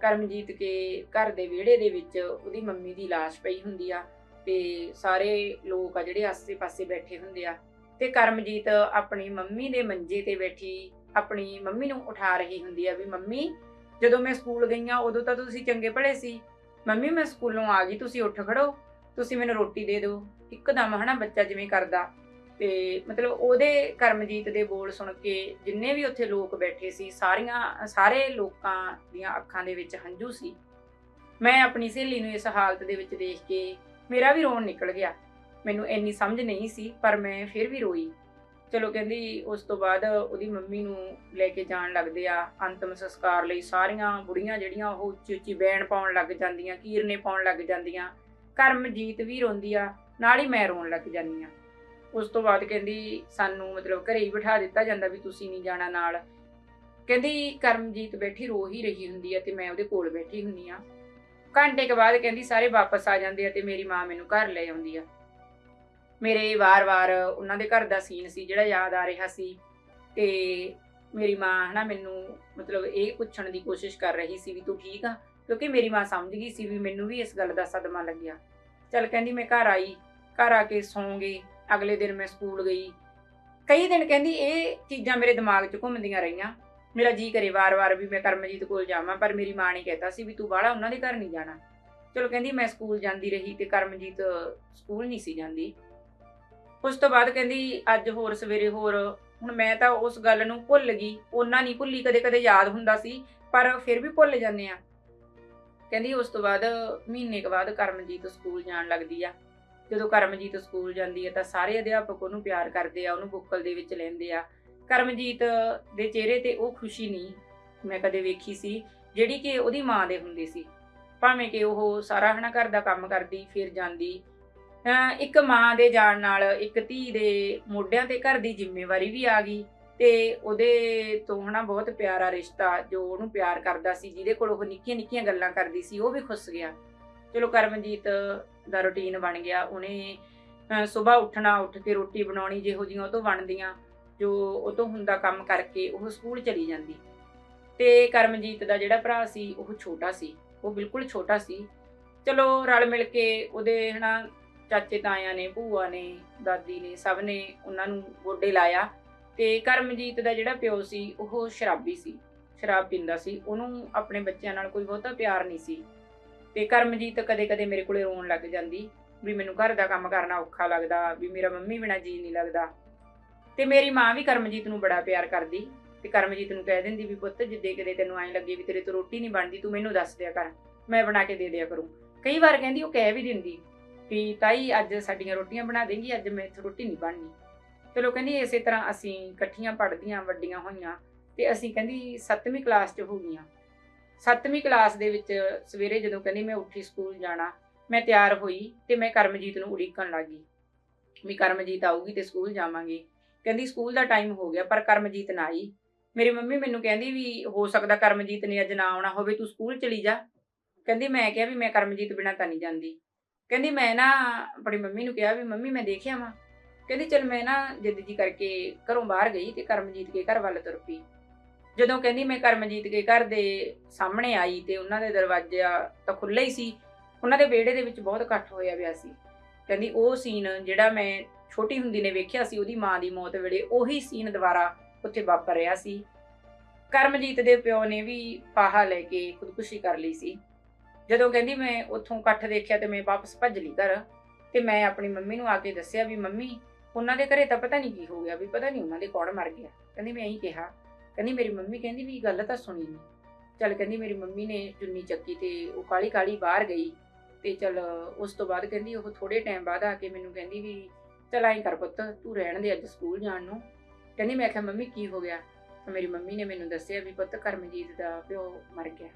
ਕਰਮਜੀਤ ਕੇ ਘਰ ਦੇ ਵਿਹੜੇ ਦੇ ਵਿੱਚ ਉਹਦੀ ਮੰਮੀ ਦੀ ਲਾਸ਼ ਪਈ ਹੁੰਦੀ ਆ ਤੇ ਸਾਰੇ ਲੋਕ ਆ ਜਿਹੜੇ ਆਸੇ-ਪਾਸੇ ਬੈਠੇ ਹੁੰਦੇ ਆ। ਤੇ ਕਰਮਜੀਤ ਆਪਣੀ ਮੰਮੀ ਦੇ ਮੰਜੇ ਤੇ ਬੈਠੀ, ਆਪਣੀ ਮੰਮੀ ਨੂੰ ਉਠਾ ਰਹੀ ਹੁੰਦੀ ਆ ਵੀ, ਮੰਮੀ, ਜਦੋਂ ਮੈਂ ਸਕੂਲ ਗਈਆਂ, ਉਦੋਂ ਤਾਂ ਤੁਸੀਂ ਚੰਗੇ ਭਲੇ ਸੀ। ਮੰਮੀ, ਮੈਂ ਸਕੂਲੋਂ ਆ ਗਈ, ਤੁਸੀਂ ਉੱਠ ਖੜੋ। ਤੁਸੀਂ ਮੈਨੂੰ ਰੋਟੀ ਦੇ ਦਿਓ। ਇੱਕਦਮ ਹਨਾ ਬੱਚਾ ਜਿਵੇਂ ਕਰਦਾ। ਤੇ ਮਤਲਬ ਉਹਦੇ ਕਰਮਜੀਤ ਦੇ ਬੋਲ ਸੁਣ ਕੇ ਜਿੰਨੇ ਵੀ ਉੱਥੇ ਲੋਕ ਬੈਠੇ ਸੀ, ਸਾਰੀਆਂ, ਸਾਰੇ ਲੋਕਾਂ ਦੀਆਂ ਅੱਖਾਂ ਦੇ ਵਿੱਚ ਹੰਝੂ ਸੀ। ਮੈਂ ਆਪਣੀ ਸਹੇਲੀ ਨੂੰ ਇਸ ਹਾਲਤ ਦੇ ਵਿੱਚ ਦੇਖ ਕੇ ਮੇਰਾ ਵੀ ਰੋਣ ਨਿਕਲ ਗਿਆ। ਮੈਨੂੰ ਇੰਨੀ ਸਮਝ ਨਹੀਂ ਸੀ, ਪਰ ਮੈਂ ਫਿਰ ਵੀ ਰੋਈ। ਚਲੋ ਕਹਿੰਦੀ, ਉਸ ਤੋਂ ਬਾਅਦ ਉਹਦੀ ਮੰਮੀ ਨੂੰ ਲੈ ਕੇ ਜਾਣ ਲੱਗਦੇ ਆ। ਅੰਤਮ ਸੰਸਕਾਰ ਲਈ ਸਾਰੀਆਂ ਬੁੜੀਆਂ ਜਿਹੜੀਆਂ ਉਹ ਉੱਚੀ ਉੱਚੀ ਬੈਣ ਪਾਉਣ ਲੱਗ ਜਾਂਦੀਆਂ, ਕੀਰਨੇ ਪਾਉਣ ਲੱਗ ਜਾਂਦੀਆਂ। ਕਰਮਜੀਤ ਵੀ ਰੋਂਦੀ ਆ, ਨਾਲ ਹੀ ਮੈਂ ਰੋਣ ਲੱਗ ਜਾਂਦੀ ਆ। ਉਸ ਤੋਂ ਬਾਅਦ ਕਹਿੰਦੀ, ਸਾਨੂੰ ਮਤਲਬ ਘਰੇ ਹੀ ਬਿਠਾ ਦਿੱਤਾ ਜਾਂਦਾ ਵੀ ਤੁਸੀਂ ਨਹੀਂ ਜਾਣਾ ਨਾਲ। ਕਹਿੰਦੀ, ਕਰਮਜੀਤ ਬੈਠੀ ਰੋ ਹੀ ਰਹੀ ਹੁੰਦੀ ਆ ਤੇ ਮੈਂ ਉਹਦੇ ਕੋਲ ਬੈਠੀ ਹੁੰਨੀ ਆ। ਘੰਟੇ ਕੇ ਬਾਅਦ ਕਹਿੰਦੀ, ਸਾਰੇ ਵਾਪਸ ਆ ਜਾਂਦੇ ਆ ਤੇ ਮੇਰੀ ਮਾਂ ਮੈਨੂੰ ਘਰ ਲੈ ਆਉਂਦੀ ਆ। ਮੇਰੇ ਵਾਰ-ਵਾਰ ਉਹਨਾਂ ਦੇ ਘਰ ਦਾ ਸੀਨ ਸੀ ਜਿਹੜਾ ਯਾਦ ਆ ਰਿਹਾ ਸੀ ਤੇ ਮੇਰੀ ਮਾਂ ਹਨਾ ਮੈਨੂੰ ਮਤਲਬ ਇਹ ਪੁੱਛਣ ਦੀ ਕੋਸ਼ਿਸ਼ ਕਰ ਰਹੀ ਸੀ ਵੀ ਤੂੰ ਠੀਕ ਆ? ਕਿਉਂਕਿ ਮੇਰੀ ਮਾਂ ਸਮਝ ਗਈ ਸੀ ਵੀ ਮੈਨੂੰ ਵੀ ਇਸ ਗੱਲ ਦਾ ਸਦਮਾ ਲੱਗਿਆ। ਚਲ ਕਹਿੰਦੀ, ਮੈਂ ਘਰ ਆਈ, ਘਰ ਆ ਕੇ ਸੌਂਗੀ ਅਗਲੇ ਦਿਨ ਮੈਂ ਸਕੂਲ ਗਈ। ਕਈ ਦਿਨ ਕਹਿੰਦੀ, ਇਹ ਚੀਜ਼ਾਂ ਮੇਰੇ ਦਿਮਾਗ 'ਚ ਘੁੰਮਦੀਆਂ ਰਹੀਆਂ। ਮੇਰਾ ਜੀ ਕਰੇ ਵਾਰ-ਵਾਰ ਵੀ ਮੈਂ ਕਰਮਜੀਤ ਕੋਲ ਜਾਵਾਂ, ਪਰ ਮੇਰੀ ਮਾਂ ਨੇ ਕਹਿਤਾ ਸੀ ਵੀ ਤੂੰ ਬਾਹਲਾ ਉਹਨਾਂ ਦੇ ਘਰ ਨਹੀਂ ਜਾਣਾ। ਚਲੋ ਕਹਿੰਦੀ ਮੈਂ ਸਕੂਲ ਜਾਂਦੀ ਰਹੀ ਤੇ ਕਰਮਜੀਤ ਸਕੂਲ ਨਹੀਂ ਸੀ ਜਾਂਦੀ। ਉਸ ਤੋਂ ਬਾਅਦ ਕਹਿੰਦੀ ਅੱਜ ਹੋਰ ਸਵੇਰੇ ਹੋਰ, ਹੁਣ ਮੈਂ ਤਾਂ ਉਸ ਗੱਲ ਨੂੰ ਭੁੱਲ ਗਈ, ਉਹਨਾਂ ਨਹੀਂ ਭੁੱਲੀ ਕਦੇ ਕਦੇ ਯਾਦ ਹੁੰਦਾ ਸੀ, ਪਰ ਫਿਰ ਵੀ ਭੁੱਲ ਜਾਂਦੇ ਆ ਕਹਿੰਦੀ ਉਸ ਤੋਂ ਬਾਅਦ ਮਹੀਨੇ ਕੁ ਬਾਅਦ ਕਰਮਜੀਤ ਸਕੂਲ ਜਾਣ ਲੱਗਦੀ ਆ। ਜਦੋਂ ਕਰਮਜੀਤ ਸਕੂਲ ਜਾਂਦੀ ਹੈ ਤਾਂ ਸਾਰੇ ਅਧਿਆਪਕ ਉਹਨੂੰ ਪਿਆਰ ਕਰਦੇ ਆ, ਉਹਨੂੰ ਬੁੱਕਲ ਦੇ ਵਿੱਚ ਲੈਂਦੇ ਆ। ਕਰਮਜੀਤ ਦੇ ਚਿਹਰੇ ਤੇ ਉਹ ਖੁਸ਼ੀ ਨਹੀਂ ਮੈਂ ਕਦੇ ਵੇਖੀ ਸੀ, ਜਿਹੜੀ ਕਿ ਉਹਦੀ ਮਾਂ ਦੇ ਹੁੰਦੀ ਸੀ। ਭਾਵੇਂ ਕਿ ਉਹ ਸਾਰਾ ਹਨਾ ਘਰ ਦਾ ਕੰਮ ਕਰਦੀ, ਫਿਰ ਜਾਂਦੀ। ਅਹ ਇੱਕ ਮਾਂ ਦੇ ਜਾਣ ਨਾਲ ਇੱਕ ਧੀ ਦੇ ਮੋਢਿਆਂ ਤੇ ਘਰ ਦੀ ਜ਼ਿੰਮੇਵਾਰੀ ਵੀ ਆ ਗਈ ਤੇ ਉਹਦੇ ਤੋਂ ਹਨਾ ਬਹੁਤ ਪਿਆਰਾ ਰਿਸ਼ਤਾ, ਜੋ ਉਹਨੂੰ ਪਿਆਰ ਕਰਦਾ ਸੀ, ਜਿਹਦੇ ਕੋਲ ਉਹ ਨਿੱਕੀਆਂ ਨਿੱਕੀਆਂ ਗੱਲਾਂ ਕਰਦੀ ਸੀ, ਉਹ ਵੀ ਖੁੱਸ ਗਿਆ। ਚਲੋ ਕਰਮਜੀਤ ਦਾ ਰੁਟੀਨ ਬਣ ਗਿਆ। ਉਹਨੇ ਸਵੇਰ ਉੱਠਣਾ, ਉੱਠ ਕੇ ਰੋਟੀ ਬਣਾਉਣੀ, ਜਿਹੋ ਜਿਹੀਆਂ ਉਹ ਤੋਂ ਬਣਦੀਆਂ। ਜੋ ਉਹ ਤੋਂ ਹੁੰਦਾ ਕੰਮ ਕਰਕੇ ਉਹ ਸਕੂਲ ਚਲੀ ਜਾਂਦੀ। ਤੇ ਕਰਮਜੀਤ ਦਾ ਜਿਹੜਾ ਭਰਾ ਸੀ, ਉਹ ਛੋਟਾ ਸੀ। ਉਹ ਬਿਲਕੁਲ ਛੋਟਾ ਸੀ। ਚਲੋ ਰਲ ਮਿਲ ਕੇ ਉਹਦੇ ਹਨਾ, ਚਾਚੇ ਤਾਇਆਂ ਨੇ, ਭੂਆ ਨੇ, ਦਾਦੀ ਨੇ, ਸਭ ਨੇ ਉਹਨਾਂ ਨੂੰ ਗੋਡੇ ਲਾਇਆ। ਤੇ ਕਰਮਜੀਤ ਦਾ ਜਿਹੜਾ ਪਿਓ ਸੀ, ਉਹ ਸ਼ਰਾਬੀ ਸੀ। ਸ਼ਰਾਬ ਪੀਂਦਾ ਸੀ। ਉਹਨੂੰ ਆਪਣੇ ਬੱਚਿਆਂ ਨਾਲ ਕੋਈ ਬਹੁਤਾ ਪਿਆਰ ਨਹੀਂ ਸੀ। ਤੇ ਕਰਮਜੀਤ ਕਦੇ-ਕਦੇ ਮੇਰੇ ਕੋਲੇ ਰੋਣ ਲੱਗ ਜਾਂਦੀ ਵੀ ਮੈਨੂੰ ਘਰ ਦਾ ਕੰਮ ਕਰਨਾ ਔਖਾ ਲੱਗਦਾ, ਵੀ ਮੇਰਾ ਮੰਮੀ ਬਿਨਾ ਜੀ ਨਹੀਂ ਲੱਗਦਾ। ਤੇ ਮੇਰੀ ਮਾਂ ਵੀ ਕਰਮਜੀਤ ਨੂੰ ਬੜਾ ਪਿਆਰ ਕਰਦੀ ਤੇ ਕਰਮਜੀਤ ਨੂੰ ਕਹਿ ਦਿੰਦੀ ਵੀ ਪੁੱਤ, ਜਿੱਦੇ ਕਿਤੇ ਤੈਨੂੰ ਐਂ ਲੱਗੇ ਵੀ ਤੇਰੇ ਤੋਂ ਰੋਟੀ ਨਹੀਂ ਬਣਦੀ, ਤੂੰ ਮੈਨੂੰ ਦੱਸ ਦਿਆ ਕਰ। ਮੈਂ ਬਣਾ ਕੇ ਦੇ ਦਿਆ ਕਰੂੰ। ਕਈ ਵਾਰ ਕਹਿੰਦੀ, ਉਹ ਕਹਿ ਵੀ ਦਿੰਦੀ ਵੀ ਤਾਈ, ਅੱਜ ਸਾਡੀਆਂ ਰੋਟੀਆਂ ਬਣਾ ਦੇਂਗੀ, ਅੱਜ ਮੈਥੋਂ ਰੋਟੀ ਨਹੀਂ ਬਣਨੀ। ਚਲੋ ਕਹਿੰਦੀ, ਇਸੇ ਤਰ੍ਹਾਂ ਅਸੀਂ ਇਕੱਠੀਆਂ ਪੜ੍ਹਦੀਆਂ, ਵੱਡੀਆਂ ਹੋਈਆਂ ਤੇ ਅਸੀਂ ਕਹਿੰਦੀ 7ਵੀਂ ਕਲਾਸ 'ਚ ਹੋ ਗਈਆਂ। 7ਵੀਂ ਕਲਾਸ ਦੇ ਵਿੱਚ ਸਵੇਰੇ ਜਦੋਂ ਕਹਿੰਦੀ ਮੈਂ ਉੱਠੀ ਸਕੂਲ ਜਾਣਾ, ਮੈਂ ਤਿਆਰ ਹੋਈ ਤੇ ਮੈਂ ਕਰਮਜੀਤ ਨੂੰ ਉਡੀਕਣ ਲੱਗੀ ਵੀ ਕਰਮਜੀਤ ਆਊਗੀ ਤੇ ਸਕੂਲ ਜਾਵਾਂਗੇ। ਕਹਿੰਦੀ ਸਕੂਲ ਦਾ ਟਾਈਮ ਹੋ ਗਿਆ, ਪਰ ਕਰਮਜੀਤ ਨਾ ਆਈ। ਮੇਰੀ ਮੰਮੀ ਮੈਨੂੰ ਕਹਿੰਦੀ ਵੀ ਹੋ ਸਕਦਾ ਕਰਮਜੀਤ ਨੇ ਅੱਜ ਨਾ ਆਉਣਾ ਹੋਵੇ, ਤੂੰ ਸਕੂਲ ਚਲੀ ਜਾ। ਕਹਿੰਦੀ ਮੈਂ ਕਿਹਾ ਵੀ ਮੈਂ ਕਰਮਜੀਤ ਬਿਨਾਂ ਤਾਂ ਨਹੀਂ ਜਾਂਦੀ। ਕਹਿੰਦੀ ਮੈਂ ਨਾ ਆਪਣੀ ਮੰਮੀ ਨੂੰ ਕਿਹਾ ਵੀ, ਮੰਮੀ, ਮੈਂ ਦੇਖਿਆ ਵਾਂ। ਕਹਿੰਦੀ, ਚਲ ਮੈਂ ਨਾ ਜਿੱਦ ਜੀ ਕਰਕੇ ਘਰੋਂ ਬਾਹਰ ਗਈ ਤੇ ਕਰਮਜੀਤ ਦੇ ਘਰ ਵੱਲ ਤੁਰ ਪਈ। ਜਦੋਂ ਕਹਿੰਦੀ ਮੈਂ ਕਰਮਜੀਤ ਦੇ ਘਰ ਦੇ ਸਾਹਮਣੇ ਆਈ ਤੇ ਉਹਨਾਂ ਦੇ ਦਰਵਾਜ਼ਾ ਤਾਂ ਖੁੱਲ੍ਹਾ ਹੀ ਸੀ, ਉਹਨਾਂ ਦੇ ਵਿਹੜੇ ਦੇ ਵਿੱਚ ਬਹੁਤ ਇਕੱਠ ਹੋਇਆ ਪਿਆ ਸੀ। ਕਹਿੰਦੀ ਉਹ ਸੀਨ ਜਿਹੜਾ ਮੈਂ ਛੋਟੀ ਹੁੰਦੀ ਨੇ ਵੇਖਿਆ ਸੀ, ਉਹਦੀ ਮਾਂ ਦੀ ਮੌਤ ਵੇਲੇ ਉਹੀ ਸੀਨ ਦੁਬਾਰਾ ਉੱਥੇ ਵਾਪਰ ਰਿਹਾ ਸੀ। ਕਰਮਜੀਤ ਦੇ ਪਿਓ ਨੇ ਵੀ ਫਾਹਾ ਲੈ ਕੇ ਖੁਦਕੁਸ਼ੀ ਕਰ ਲਈ ਸੀ। ਜਦੋਂ ਕਹਿੰਦੀ, ਮੈਂ ਉੱਥੋਂ ਇਕੱਠ ਦੇਖਿਆ ਤੇ ਮੈਂ ਵਾਪਸ ਭੱਜ ਲਈ ਘਰ ਤੇ ਮੈਂ ਆਪਣੀ ਮੰਮੀ ਨੂੰ ਆ ਕੇ ਦੱਸਿਆ ਵੀ, ਮੰਮੀ, ਉਹਨਾਂ ਦੇ ਘਰੇ ਤਾਂ ਪਤਾ ਨਹੀਂ ਕੀ ਹੋ ਗਿਆ, ਵੀ ਪਤਾ ਨਹੀਂ ਉਹਨਾਂ ਦੇ ਕੌਣ ਮਰ ਗਿਆ ਕਹਿੰਦੀ, ਮੈਂ ਇਹੀ ਕਿਹਾ। ਕਹਿੰਦੀ, ਮੇਰੀ ਮੰਮੀ ਕਹਿੰਦੀ ਵੀ ਗੱਲ ਤਾਂ ਸੁਣੀ ਨਹੀਂ ਚੱਲ ਕਹਿੰਦੀ, ਮੇਰੀ ਮੰਮੀ ਨੇ ਚੁੰਨੀ ਚੱਕੀ ਤੇ ਉਹ ਕਾਲੀ ਕਾਲੀ ਬਾਹਰ ਗਈ ਤੇ ਚੱਲ ਉਸ ਤੋਂ ਬਾਅਦ ਕਹਿੰਦੀ, ਉਹ ਥੋੜੇ ਟਾਈਮ ਬਾਅਦ ਆ ਕੇ ਮੈਨੂੰ ਕਹਿੰਦੀ ਵੀ ਚੱਲ ਐਂ ਕਰ ਪੁੱਤ, ਤੂੰ ਰਹਿਣ ਦੇ ਅੱਜ ਸਕੂਲ ਜਾਣ ਨੂੰ। ਕਹਿੰਦੀ ਮੈਂ ਕਿਹਾ, ਮੰਮੀ, ਕੀ ਹੋ ਗਿਆ? ਤਾਂ ਮੇਰੀ ਮੰਮੀ ਨੇ ਮੈਨੂੰ ਦੱਸਿਆ ਵੀ ਪੁੱਤ ਕਰਮਜੀਤ ਦਾ ਪਿਓ ਮਰ ਗਿਆ।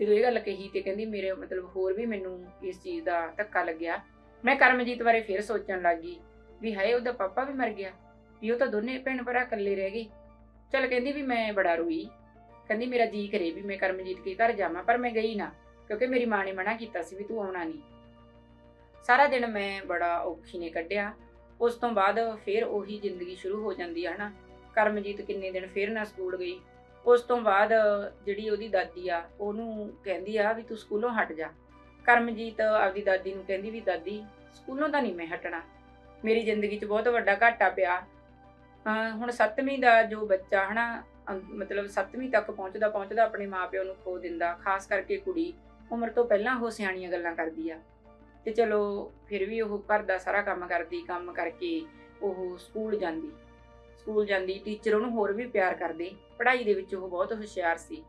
ਜਦੋਂ ਇਹ ਗੱਲ ਕਹੀ ਤੇ ਕਹਿੰਦੀ ਮੇਰੇ ਮਤਲਬ ਹੋਰ ਵੀ ਮੈਨੂੰ ਇਸ ਚੀਜ਼ ਦਾ ਧੱਕਾ ਲੱਗਿਆ। ਮੈਂ ਕਰਮਜੀਤ ਬਾਰੇ ਫਿਰ ਸੋਚਣ ਲੱਗੀ ਵੀ ਹਾਏ, ਉਹਦਾ ਪਾਪਾ ਵੀ ਮਰ ਗਿਆ, ਵੀ ਉਹ ਤਾਂ ਦੋਨੇ ਭੈਣ ਭਰਾ ਇਕੱਲੇ ਰਹਿ ਗਏ। ਚਲ ਕਹਿੰਦੀ ਵੀ ਮੈਂ ਬੜਾ ਰੋਈ। ਕਹਿੰਦੀ ਮੇਰਾ ਜੀ ਕਰੇ ਵੀ ਮੈਂ ਕਰਮਜੀਤ ਦੇ ਘਰ ਜਾਵਾਂ, ਪਰ ਮੈਂ ਗਈ ਨਾ, ਕਿਉਂਕਿ ਮੇਰੀ ਮਾਂ ਨੇ ਮਨਾ ਕੀਤਾ ਸੀ ਵੀ ਤੂੰ ਆਉਣਾ ਨਹੀਂ। ਸਾਰਾ ਦਿਨ ਮੈਂ ਬੜਾ ਔਖੀ ਨੇ ਕੱਢਿਆ। ਉਸ ਤੋਂ ਬਾਅਦ ਫਿਰ ਉਹੀ ਜ਼ਿੰਦਗੀ ਸ਼ੁਰੂ ਹੋ ਜਾਂਦੀ ਹੈ ਹਨਾ? ਕਰਮਜੀਤ ਕਿੰਨੇ ਦਿਨ ਫਿਰ ਨਾ ਸਕੂਲ ਗਈ। ਉਸ ਤੋਂ ਬਾਅਦ ਜਿਹੜੀ ਉਹਦੀ ਦਾਦੀ ਆ, ਉਹਨੂੰ ਕਹਿੰਦੀ ਆ ਵੀ ਤੂੰ ਸਕੂਲੋਂ ਹਟ ਜਾ। ਕਰਮਜੀਤ ਆਪਦੀ ਦਾਦੀ ਨੂੰ ਕਹਿੰਦੀ ਵੀ, ਦਾਦੀ, ਸਕੂਲੋਂ ਤਾਂ ਨਹੀਂ ਮੈਂ ਹਟਣਾ। ਮੇਰੀ ਜ਼ਿੰਦਗੀ 'ਚ ਬਹੁਤ ਵੱਡਾ ਘਾਟਾ ਪਿਆ। ਅਹ ਹੁਣ 7ਵੀਂ ਦਾ ਜੋ ਬੱਚਾ, ਹਨਾ ਮਤਲਬ 7ਵੀਂ ਤੱਕ ਪਹੁੰਚਦਾ ਪਹੁੰਚਦਾ ਆਪਣੇ ਮਾਪਿਓ ਨੂੰ ਖੋ ਦਿੰਦਾ, ਖਾਸ ਕਰਕੇ ਕੁੜੀ, ਉਮਰ ਤੋਂ ਪਹਿਲਾਂ ਉਹ ਸਿਆਣੀਆਂ ਗੱਲਾਂ ਕਰਦੀ ਆ। ਤੇ ਚਲੋ ਫਿਰ ਵੀ ਉਹ ਘਰ ਦਾ ਸਾਰਾ ਕੰਮ ਕਰਦੀ, ਕੰਮ ਕਰਕੇ ਉਹ ਸਕੂਲ ਜਾਂਦੀ। ਸਕੂਲ ਜਾਂਦੀ ਟੀਚਰ ਉਹਨੂੰ ਹੋਰ ਵੀ ਪਿਆਰ ਕਰਦੇ। ਪੜ੍ਹਾਈ ਦੇ ਵਿੱਚ ਉਹ ਬਹੁਤ ਹੁਸ਼ਿਆਰ ਸੀ।